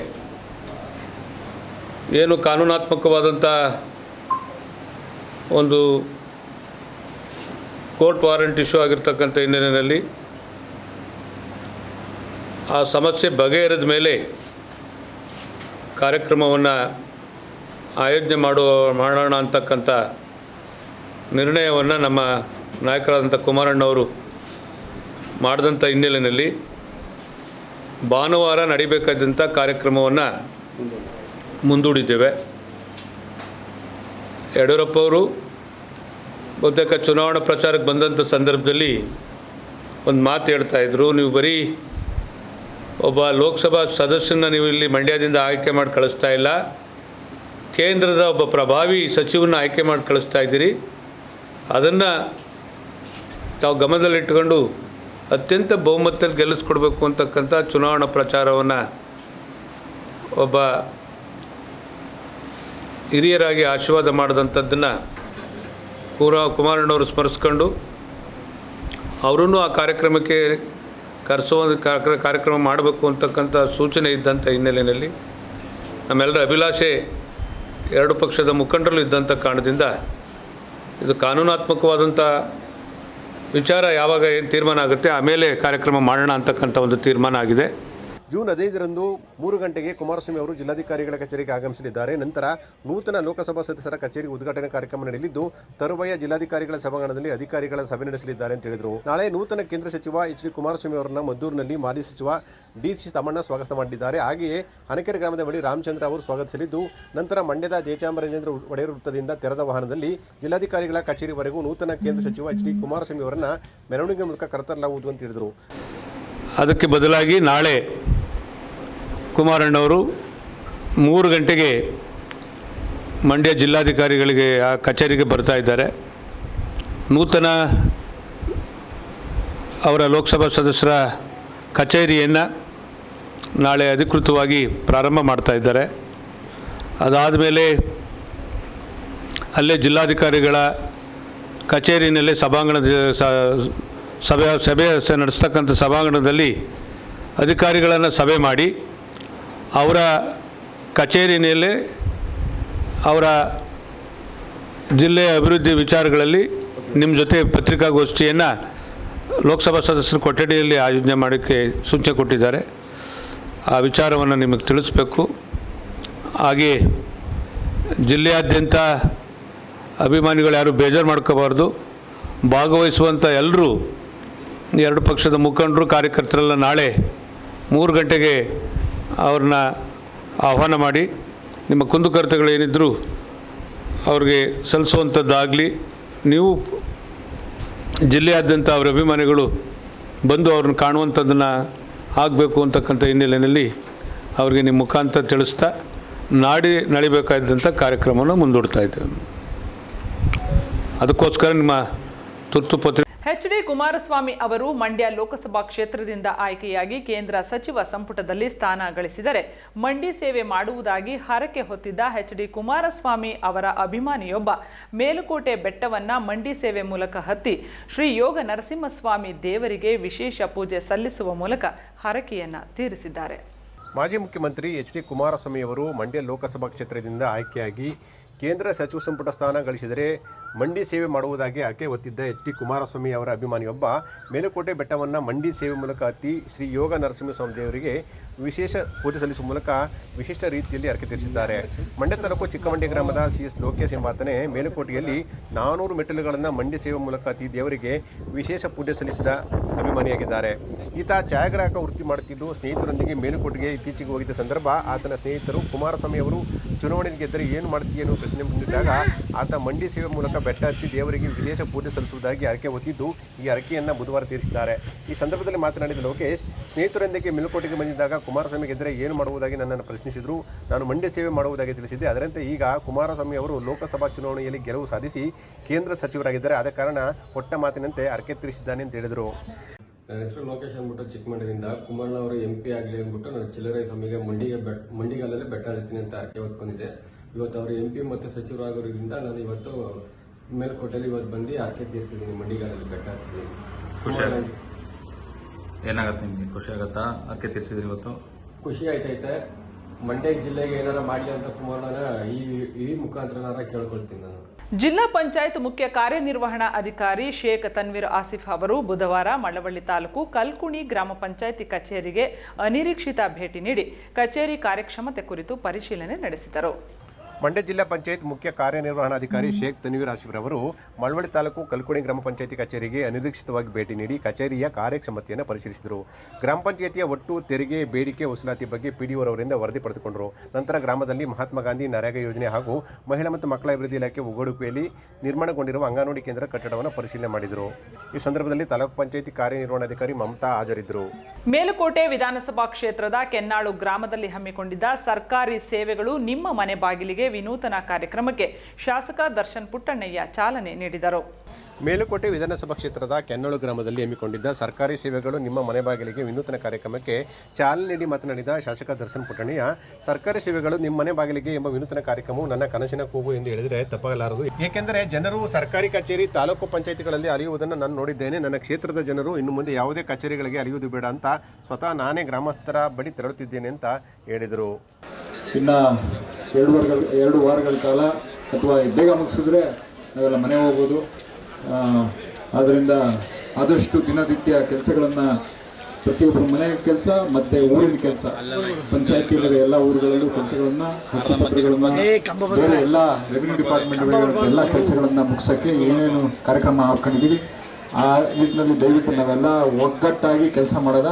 ಏನು ಕಾನೂನಾತ್ಮಕವಾದಂಥ ಒಂದು ಕೋರ್ಟ್ ವಾರಂಟ್ ಇಶ್ಯೂ ಆಗಿರ್ತಕ್ಕಂಥ ಹಿನ್ನೆಲೆಯಲ್ಲಿ ಆ ಸಮಸ್ಯೆ ಬಗೆಹರಿದ ಮೇಲೆ ಕಾರ್ಯಕ್ರಮವನ್ನು ಆಯೋಜನೆ ಮಾಡುವ, ಮಾಡೋಣ ಅಂತಕ್ಕಂಥ ನಿರ್ಣಯವನ್ನು ನಮ್ಮ ನಾಯಕರಾದಂಥ ಕುಮಾರಣ್ಣವರು ಮಾಡಿದಂಥ ಹಿನ್ನೆಲೆಯಲ್ಲಿ ಭಾನುವಾರ ನಡಿಬೇಕಾದಂಥ ಕಾರ್ಯಕ್ರಮವನ್ನು ಮುಂದೂಡಿದ್ದೇವೆ. ಯಡಿಯೂರಪ್ಪ ಅವರು ಬಹುತೇಕ ಚುನಾವಣಾ ಪ್ರಚಾರಕ್ಕೆ ಬಂದಂಥ ಸಂದರ್ಭದಲ್ಲಿ ಒಂದು ಮಾತು ಹೇಳ್ತಾ ಇದ್ರು, ನೀವು ಬರೀ ಒಬ್ಬ ಲೋಕಸಭಾ ಸದಸ್ಯನ ನೀವು ಇಲ್ಲಿ ಮಂಡ್ಯದಿಂದ ಆಯ್ಕೆ ಮಾಡಿ ಕಳಿಸ್ತಾ ಇಲ್ಲ. ಕೇಂದ್ರದ ಒಬ್ಬ ಪ್ರಭಾವಿ ಸಚಿವನ ಆಯ್ಕೆ ಮಾಡಿ ಕಳಿಸ್ತಾ ಇದ್ದೀರಿ. ಅದನ್ನು ತಾವು ಗಮನದಲ್ಲಿಟ್ಟುಕೊಂಡು ಅತ್ಯಂತ ಬಹುಮತದಲ್ಲಿ ಗೆಲ್ಲಿಸ್ಕೊಡ್ಬೇಕು ಅಂತಕ್ಕಂಥ ಚುನಾವಣಾ ಪ್ರಚಾರವನ್ನು ಒಬ್ಬ ಹಿರಿಯರಾಗಿ ಆಶೀರ್ವಾದ ಮಾಡಿದಂಥದ್ದನ್ನು ಕುಮಾರಣ್ಣವರು ಸ್ಮರಿಸ್ಕೊಂಡು ಅವರೂ ಆ ಕಾರ್ಯಕ್ರಮಕ್ಕೆ ಕರೆಸೋ ಕಾರ್ಯಕ್ರ- ಕಾರ್ಯಕ್ರಮ ಮಾಡಬೇಕು ಅಂತಕ್ಕಂಥ ಸೂಚನೆ ಇದ್ದಂಥ ಹಿನ್ನೆಲೆಯಲ್ಲಿ ನಮ್ಮೆಲ್ಲರ ಅಭಿಲಾಷೆ ಎರಡು ಪಕ್ಷದ ಮುಖಂಡರು ಇದ್ದಂಥ ಕಾರಣದಿಂದ ಇದು ಕಾನೂನಾತ್ಮಕವಾದಂಥ ವಿಚಾರ ಯಾವಾಗ ಏನು ತೀರ್ಮಾನ ಆಗುತ್ತೆ, ಆಮೇಲೆ ಕಾರ್ಯಕ್ರಮ ಮಾಡೋಣ ಅಂತಕ್ಕಂಥ ಒಂದು ತೀರ್ಮಾನ ಆಗಿದೆ. ಜೂನ್ ಹದಿನೈದರಂದು ಮೂರು ಗಂಟೆಗೆ ಕುಮಾರಸ್ವಾಮಿ ಅವರು ಜಿಲ್ಲಾಧಿಕಾರಿಗಳ ಕಚೇರಿಗೆ ಆಗಮಿಸಲಿದ್ದಾರೆ. ನಂತರ ನೂತನ ಲೋಕಸಭಾ ಸದಸ್ಯರ ಕಚೇರಿ ಉದ್ಘಾಟನಾ ಕಾರ್ಯಕ್ರಮ ನಡೆಯಲಿದ್ದು, ತರುವಾಯ ಜಿಲ್ಲಾಧಿಕಾರಿಗಳ ಸಭಾಂಗಣದಲ್ಲಿ ಅಧಿಕಾರಿಗಳ ಸಭೆ ನಡೆಸಲಿದ್ದಾರೆ ಅಂತ ಹೇಳಿದರು. ನಾಳೆ ನೂತನ ಕೇಂದ್ರ ಸಚಿವ ಎಚ್ ಡಿ ಕುಮಾರಸ್ವಾಮಿ ಅವರನ್ನ ಮದ್ದೂರಿನಲ್ಲಿ ಮಾಜಿ ಸಚಿವ ಡಿ ಸಿ ತಮ್ಮಣ್ಣ ಸ್ವಾಗತ ಮಾಡಿದ್ದಾರೆ. ಹಾಗೆಯೇ ಹನಕೆರೆ ಗ್ರಾಮದ ಬಳಿ ರಾಮಚಂದ್ರ ಅವರು ಸ್ವಾಗತಿಸಲಿದ್ದು, ನಂತರ ಮಂಡ್ಯದ ಜಯಚಾಮರಾಜೇಂದ್ರ ಒಡೆಯರ್ ವೃತ್ತದಿಂದ ತೆರೆದ ವಾಹನದಲ್ಲಿ ಜಿಲ್ಲಾಧಿಕಾರಿಗಳ ಕಚೇರಿವರೆಗೂ ನೂತನ ಕೇಂದ್ರ ಸಚಿವ ಎಚ್ ಡಿ ಕುಮಾರಸ್ವಾಮಿ ಅವರನ್ನ ಮೆರವಣಿಗೆ ಮೂಲಕ ಕರೆತರಲಾಗುವುದು ಅಂತ ಹೇಳಿದರು. ಅದಕ್ಕೆ ಬದಲಾಗಿ ನಾಳೆ ಕುಮಾರಣ್ಣವರು ಮೂರು ಗಂಟೆಗೆ ಮಂಡ್ಯ ಜಿಲ್ಲಾಧಿಕಾರಿಗಳಿಗೆ ಆ ಕಚೇರಿಗೆ ಬರ್ತಾ ಇದ್ದಾರೆ. ನೂತನ ಅವರ ಲೋಕಸಭಾ ಸದಸ್ಯರ ಕಚೇರಿಯನ್ನು ನಾಳೆ ಅಧಿಕೃತವಾಗಿ ಪ್ರಾರಂಭ ಮಾಡ್ತಾ ಇದ್ದಾರೆ. ಅದಾದ ಮೇಲೆ ಅಲ್ಲೇ ಜಿಲ್ಲಾಧಿಕಾರಿಗಳ ಕಚೇರಿನಲ್ಲೇ ಸಭಾಂಗಣ ಸಭೆ ಸಭೆ ನಡೆಸ್ತಕ್ಕಂಥ ಸಭಾಂಗಣದಲ್ಲಿ ಅಧಿಕಾರಿಗಳನ್ನು ಸಭೆ ಮಾಡಿ ಅವರ ಕಚೇರಿನಲ್ಲೇ ಅವರ ಜಿಲ್ಲೆಯ ಅಭಿವೃದ್ಧಿ ವಿಚಾರಗಳಲ್ಲಿ ನಿಮ್ಮ ಜೊತೆ ಪತ್ರಿಕಾಗೋಷ್ಠಿಯನ್ನು ಲೋಕಸಭಾ ಸದಸ್ಯರ ಕೊಠಡಿಯಲ್ಲಿ ಆಯೋಜನೆ ಮಾಡೋಕ್ಕೆ ಸೂಚನೆ ಕೊಟ್ಟಿದ್ದಾರೆ. ಆ ವಿಚಾರವನ್ನು ನಿಮಗೆ ತಿಳಿಸ್ಬೇಕು. ಹಾಗೆ ಜಿಲ್ಲೆಯಾದ್ಯಂತ ಅಭಿಮಾನಿಗಳು ಯಾರು ಬೇಜಾರು ಮಾಡ್ಕೋಬಾರ್ದು. ಭಾಗವಹಿಸುವಂಥ ಎಲ್ಲರೂ ಎರಡು ಪಕ್ಷದ ಮುಖಂಡರು, ಕಾರ್ಯಕರ್ತರೆಲ್ಲ ನಾಳೆ ಮೂರು ಗಂಟೆಗೆ ಅವ್ರನ್ನ ಆಹ್ವಾನ ಮಾಡಿ ನಿಮ್ಮ ಕುಂದುಕರ್ತೆಗಳೇನಿದ್ದರೂ ಅವ್ರಿಗೆ ಸಲ್ಲಿಸುವಂಥದ್ದಾಗಲಿ ನೀವು ಜಿಲ್ಲೆಯಾದ್ಯಂತ ಅವರ ಅಭಿಮಾನಿಗಳು ಬಂದು ಅವ್ರನ್ನ ಕಾಣುವಂಥದ್ದನ್ನು ಆಗಬೇಕು ಅಂತಕ್ಕಂಥ ಹಿನ್ನೆಲೆಯಲ್ಲಿ ಅವರಿಗೆ ನಿಮ್ಮ ಮುಖಾಂತರ ತಿಳಿಸ್ತಾ ನಾಡಿ ನಡಿಬೇಕಾದಂಥ ಕಾರ್ಯಕ್ರಮವನ್ನು ಮುಂದೂಡ್ತಾ ಇದ್ದೇವೆ. ಅದಕ್ಕೋಸ್ಕರ ನಿಮ್ಮ ತುರ್ತು ಪತ್ರಿಕೆ ಎಚ್ ಡಿ ಕುಮಾರಸ್ವಾಮಿ ಅವರು ಮಂಡ್ಯ ಲೋಕಸಭಾ ಕ್ಷೇತ್ರದಿಂದ ಆಯ್ಕೆಯಾಗಿ ಕೇಂದ್ರ ಸಚಿವ ಸಂಪುಟದಲ್ಲಿ ಸ್ಥಾನ ಗಳಿಸಿದರೆ ಮಂಡಿ ಸೇವೆ ಮಾಡುವುದಾಗಿ ಹರಕೆ ಹೊತ್ತಿದ್ದ ಎಚ್ ಡಿ ಕುಮಾರಸ್ವಾಮಿ ಅವರ ಅಭಿಮಾನಿಯೊಬ್ಬ ಮೇಲುಕೋಟೆ ಬೆಟ್ಟವನ್ನ ಮಂಡಿ ಸೇವೆ ಮೂಲಕ ಹತ್ತಿ ಶ್ರೀ ಯೋಗ ನರಸಿಂಹಸ್ವಾಮಿ ದೇವರಿಗೆ ವಿಶೇಷ ಪೂಜೆ ಸಲ್ಲಿಸುವ ಮೂಲಕ ಹರಕೆಯನ್ನ ತೀರಿಸಿದ್ದಾರೆ. ಮಾಜಿ ಮುಖ್ಯಮಂತ್ರಿ ಎಚ್ ಡಿ ಕುಮಾರಸ್ವಾಮಿ ಅವರು ಮಂಡ್ಯ ಲೋಕಸಭಾ ಕ್ಷೇತ್ರದಿಂದ ಆಯ್ಕೆಯಾಗಿ ಕೇಂದ್ರ ಸಚಿವ ಸಂಪುಟ ಸ್ಥಾನ ಗಳಿಸಿದರೆ ಮಂಡಿ ಸೇವೆ ಮಾಡುವುದಾಗಿ ಆಕೆ ಒತ್ತಿದ್ದ ಎಚ್ ಡಿ ಕುಮಾರಸ್ವಾಮಿ ಅವರ ಅಭಿಮಾನಿಯೊಬ್ಬ ಮೇಲುಕೋಟೆ ಬೆಟ್ಟವನ್ನು ಮಂಡಿ ಸೇವೆ ಮೂಲಕ ಹತ್ತಿ ಶ್ರೀ ಯೋಗ ನರಸಿಂಹಸ್ವಾಮಿ ದೇವರಿಗೆ ವಿಶೇಷ ಪೂಜೆ ಸಲ್ಲಿಸುವ ಮೂಲಕ ವಿಶಿಷ್ಟ ರೀತಿಯಲ್ಲಿ ಅರ್ಕೆ ತೀರಿಸಿದ್ದಾರೆ. ಮಂಡ್ಯ ತಾಲೂಕು ಚಿಕ್ಕಮಂಡಿ ಗ್ರಾಮದ ಸಿ ಎಸ್ ಲೋಕೇಶ್ ಎಂಬಾತನೇ ಮೇಲುಕೋಟೆಯಲ್ಲಿ ನಾನೂರು ಮೆಟ್ಟಿಲುಗಳನ್ನು ಮಂಡಿ ಸೇವೆ ಮೂಲಕ ಅತಿ ದೇವರಿಗೆ ವಿಶೇಷ ಪೂಜೆ ಸಲ್ಲಿಸಿದ ಅಭಿಮಾನಿಯಾಗಿದ್ದಾರೆ. ಈತ ಛಾಯಾಗ್ರಾಹಕ ವೃತ್ತಿ ಮಾಡುತ್ತಿದ್ದು, ಸ್ನೇಹಿತರೊಂದಿಗೆ ಮೇಲುಕೋಟೆಗೆ ಇತ್ತೀಚೆಗೆ ಹೋಗಿದ್ದ ಸಂದರ್ಭ ಆತನ ಸ್ನೇಹಿತರು ಕುಮಾರಸ್ವಾಮಿ ಅವರು ಚುನಾವಣೆ ಗೆದ್ದರೆ ಏನು ಮಾಡ್ತೀಯ ಅನ್ನೋ ಪ್ರಶ್ನೆ ಬಂದಿದ್ದಾಗ ಆತ ಮಂಡಿ ಸೇವೆ ಮೂಲಕ ಬೆಟ್ಟ ಹಚ್ಚಿ ದೇವರಿಗೆ ವಿಶೇಷ ಪೂಜೆ ಸಲ್ಲಿಸುವುದಾಗಿ ಹರಕೆ ಹೊತ್ತಿದ್ದು, ಈ ಅರಕೆಯನ್ನು ಬುಧವಾರ ತೀರಿಸಿದ್ದಾರೆ. ಈ ಸಂದರ್ಭದಲ್ಲಿ ಮಾತನಾಡಿದ ಲೋಕೇಶ್ ಸ್ನೇಹಿತರೊಂದಿಗೆ ಮೇಲುಕೋಟೆಗೆ ಬಂದಿದ್ದಾಗ ಕುಮಾರಸ್ವಾಮಿ ಗೆದ್ದರೆ ಏನು ಮಾಡುವುದಾಗಿ ನನ್ನನ್ನು ಪ್ರಶ್ನಿಸಿದರು. ನಾನು ಮಂಡ್ಯ ಸೇವೆ ಮಾಡುವುದಾಗಿ ತಿಳಿಸಿದ್ದೆ. ಅದರಂತೆ ಈಗ ಕುಮಾರಸ್ವಾಮಿ ಅವರು ಲೋಕಸಭಾ ಚುನಾವಣೆಯಲ್ಲಿ ಗೆಲುವು ಸಾಧಿಸಿ ಕೇಂದ್ರ ಸಚಿವರಾಗಿದ್ದಾರೆ. ಆದ ಕಾರಣ ಕೊಟ್ಟ ಮಾತಿನಂತೆ ಅರ್ಕೆ ತಿಳಿಸಿದ್ದಾನೆ ಅಂತ ಹೇಳಿದರು. ನನ್ನ ಹೆಸರು ಲೋಕೇಶ್ ಅಂದ್ಬಿಟ್ಟು ಚಿಕ್ಕಮಂಡ್ಯದಿಂದ ಕುಮಾರಣ್ಣ ಅವರು ಎಂ ಪಿ ಆಗಲಿ ಅಂದ್ಬಿಟ್ಟು ನಾನು ಚಿಲ್ಲರೆ ಸ್ವಾಮಿಗೆ ಮಂಡಿಗೆ ಬೆಟ್ ಮಂಡಿಗಾಲಲ್ಲಿ ಬೆಟ್ಟ ಹತ್ತೀನಿ ಅಂತ ಅರ್ಕೆ ಹೊತ್ಕೊಂಡಿದ್ದೆ ಇವತ್ತು ಅವರು ಎಂ ಪಿ ಮತ್ತು ಸಚಿವರಾಗೋದ್ರಿಂದ ನಾನು ಇವತ್ತು ಮೇಲ್ಕೋಟೆಯಲ್ಲಿ ಇವತ್ತು ಬಂದು ಅರ್ಕೆ ತೀರಿಸಿದ್ದೀನಿ ಮಂಡಿಗಾಲಲ್ಲಿ ಬೆಟ್ಟ ಹತ್ತಿದ್ದೀನಿ ಏನಾಗತ್ತೆ ನಿಮಗೆ? ಖುಷಿ ಆಗತ್ತಾ? ಅಕ್ಕೆ ತೀರ್ಸಿದ್ರಿ ಇವತ್ತು? ಖುಷಿ ಆಯ್ತೈತೆ ಮಂಡ್ಯ ಜಿಲ್ಲೆಗೆ ಏನಾರ ಮಾಡಲಿ ಅಂತ ಕುಮಾರಣ್ಣ ಈ ಈ ಮುಖಾಂತರ ಕೇಳ್ಕೊಳ್ತೀನಿ ನಾನು. ಜಿಲ್ಲಾ ಪಂಚಾಯತ್ ಮುಖ್ಯ ಕಾರ್ಯನಿರ್ವಹಣಾ ಅಧಿಕಾರಿ ಶೇಖ್ ತನ್ವೀರ್ ಆಸಿಫ್ ಅವರು ಬುಧವಾರ ಮಳವಳ್ಳಿ ತಾಲೂಕು ಕಲ್ಕುಣಿ ಗ್ರಾಮ ಪಂಚಾಯಿತಿ ಕಚೇರಿಗೆ ಅನಿರೀಕ್ಷಿತ ಭೇಟಿ ನೀಡಿ ಕಚೇರಿ ಕಾರ್ಯಕ್ಷಮತೆ ಕುರಿತು ಪರಿಶೀಲನೆ ನಡೆಸಿದರು. ಮಂಡ್ಯ ಜಿಲ್ಲಾ ಪಂಚಾಯತ್ ಮುಖ್ಯ ಕಾರ್ಯನಿರ್ವಹಣಾಧಿಕಾರಿ ಶೇಖ್ ತನ್ವೀರ್ ಆಸಿಫ್ ಅವರು ಮಳವಳ್ಳಿ ತಾಲೂಕು ಕಲ್ಕುಣಿ ಗ್ರಾಮ ಪಂಚಾಯತಿ ಕಚೇರಿಗೆ ಅನಿರೀಕ್ಷಿತವಾಗಿ ಭೇಟಿ ನೀಡಿ ಕಚೇರಿಯ ಕಾರ್ಯಕ್ಷಮತೆಯನ್ನು ಪರಿಶೀಲಿಸಿದರು. ಗ್ರಾಮ ಪಂಚಾಯತಿಯ ಒಟ್ಟು ತೆರಿಗೆ ಬೇಡಿಕೆ ವಸೂಲಾತಿ ಬಗ್ಗೆ ಪಿಡಿಒರವರಿಂದ ವರದಿ ಪಡೆದುಕೊಂಡರು. ನಂತರ ಗ್ರಾಮದಲ್ಲಿ ಮಹಾತ್ಮ ಗಾಂಧಿ ನರೇಗಾ ಯೋಜನೆ ಹಾಗೂ ಮಹಿಳಾ ಮತ್ತು ಮಕ್ಕಳ ಅಭಿವೃದ್ಧಿ ಇಲಾಖೆ ಉಗೋಡುಪೆಯಲ್ಲಿ ನಿರ್ಮಾಣಗೊಂಡಿರುವ ಅಂಗನವಾಡಿ ಕೇಂದ್ರ ಕಟ್ಟಡವನ್ನು ಪರಿಶೀಲನೆ ಮಾಡಿದರು. ಈ ಸಂದರ್ಭದಲ್ಲಿ ತಾಲೂಕು ಪಂಚಾಯತಿ ಕಾರ್ಯನಿರ್ವಹಣಾಧಿಕಾರಿ ಮಮತಾ ಹಾಜರಿದ್ದರು. ಮೇಲುಕೋಟೆ ವಿಧಾನಸಭಾ ಕ್ಷೇತ್ರದ ಕೆನ್ನಾಳು ಗ್ರಾಮದಲ್ಲಿ ಹಮ್ಮಿಕೊಂಡಿದ್ದ ಸರ್ಕಾರಿ ಸೇವೆಗಳು ನಿಮ್ಮ ಮನೆ ಬಾಗಿಲಿಗೆ ವಿನೂತನ ಕಾರ್ಯಕ್ರಮಕ್ಕೆ ಶಾಸಕ ದರ್ಶನ್ ಪುಟ್ಟಣ್ಣಯ್ಯ ಚಾಲನೆ ನೀಡಿದರು. ಮೇಲುಕೋಟೆ ವಿಧಾನಸಭಾ ಕ್ಷೇತ್ರದ ಕೆನ್ನೋಳು ಗ್ರಾಮದಲ್ಲಿ ಹಮ್ಮಿಕೊಂಡಿದ್ದ ಸರ್ಕಾರಿ ಸೇವೆಗಳು ನಿಮ್ಮ ಮನೆ ಬಾಗಿಲಿಗೆ ವಿನೂತನ ಕಾರ್ಯಕ್ರಮಕ್ಕೆ ಚಾಲನೆ ನೀಡಿ ಮಾತನಾಡಿದ ಶಾಸಕ ದರ್ಶನ್ ಪುಟ್ಟಣಿಯ ಸರ್ಕಾರಿ ಸೇವೆಗಳು ನಿಮ್ಮ ಮನೆ ಬಾಗಿಲಿಗೆ ಎಂಬ ವಿನೂತನ ಕಾರ್ಯಕ್ರಮವು ನನ್ನ ಕನಸಿನ ಕೂಗು ಎಂದು ಹೇಳಿದರೆ ತಪ್ಪಾಗಲಾರದು. ಏಕೆಂದರೆ ಜನರು ಸರ್ಕಾರಿ ಕಚೇರಿ, ತಾಲೂಕು ಪಂಚಾಯಿತಿಗಳಲ್ಲಿ ಅರಿಯುವುದನ್ನು ನಾನು ನೋಡಿದ್ದೇನೆ. ನನ್ನ ಕ್ಷೇತ್ರದ ಜನರು ಇನ್ನು ಮುಂದೆ ಯಾವುದೇ ಕಚೇರಿಗಳಿಗೆ ಅರಿಯುವುದು ಬೇಡ ಅಂತ ಸ್ವತಃ ನಾನೇ ಗ್ರಾಮಸ್ಥರ ಬಳಿ ತೆರಳುತ್ತಿದ್ದೇನೆ ಅಂತ ಹೇಳಿದರು. ಇನ್ನು ಎರಡು ವಾರಗಳ ಎರಡು ವಾರಗಳ ಕಾಲ ಅಥವಾ ಬೇಗ ಮುಗಿಸಿದ್ರೆ ನಾವೆಲ್ಲ ಮನೆ ಹೋಗ್ಬೋದು. ಆದ್ದರಿಂದ ಆದಷ್ಟು ದಿನನಿತ್ಯ ಕೆಲಸಗಳನ್ನು ಪ್ರತಿಯೊಬ್ಬರ ಮನೆ ಕೆಲಸ ಮತ್ತೆ ಊರಿನ ಕೆಲಸ. ಪಂಚಾಯತಿಯಲ್ಲಿ ಎಲ್ಲ ಊರುಗಳಲ್ಲೂ ಕೆಲಸಗಳನ್ನು ಹಕ್ಕುಪತ್ರಗಳನ್ನು ಬೇರೆ ಎಲ್ಲ ರೆವಿನ್ಯೂ ಡಿಪಾರ್ಟ್ಮೆಂಟ್ ಎಲ್ಲ ಕೆಲಸಗಳನ್ನು ಮುಗಿಸೋಕ್ಕೆ ಏನೇನು ಕಾರ್ಯಕ್ರಮ ಹಾಕೊಂಡಿದ್ದೀವಿ ಆ ನಿಟ್ಟಿನಲ್ಲಿ ದಯವಿಟ್ಟು ನಾವೆಲ್ಲ ಒಗ್ಗಟ್ಟಾಗಿ ಕೆಲಸ ಮಾಡೋದ.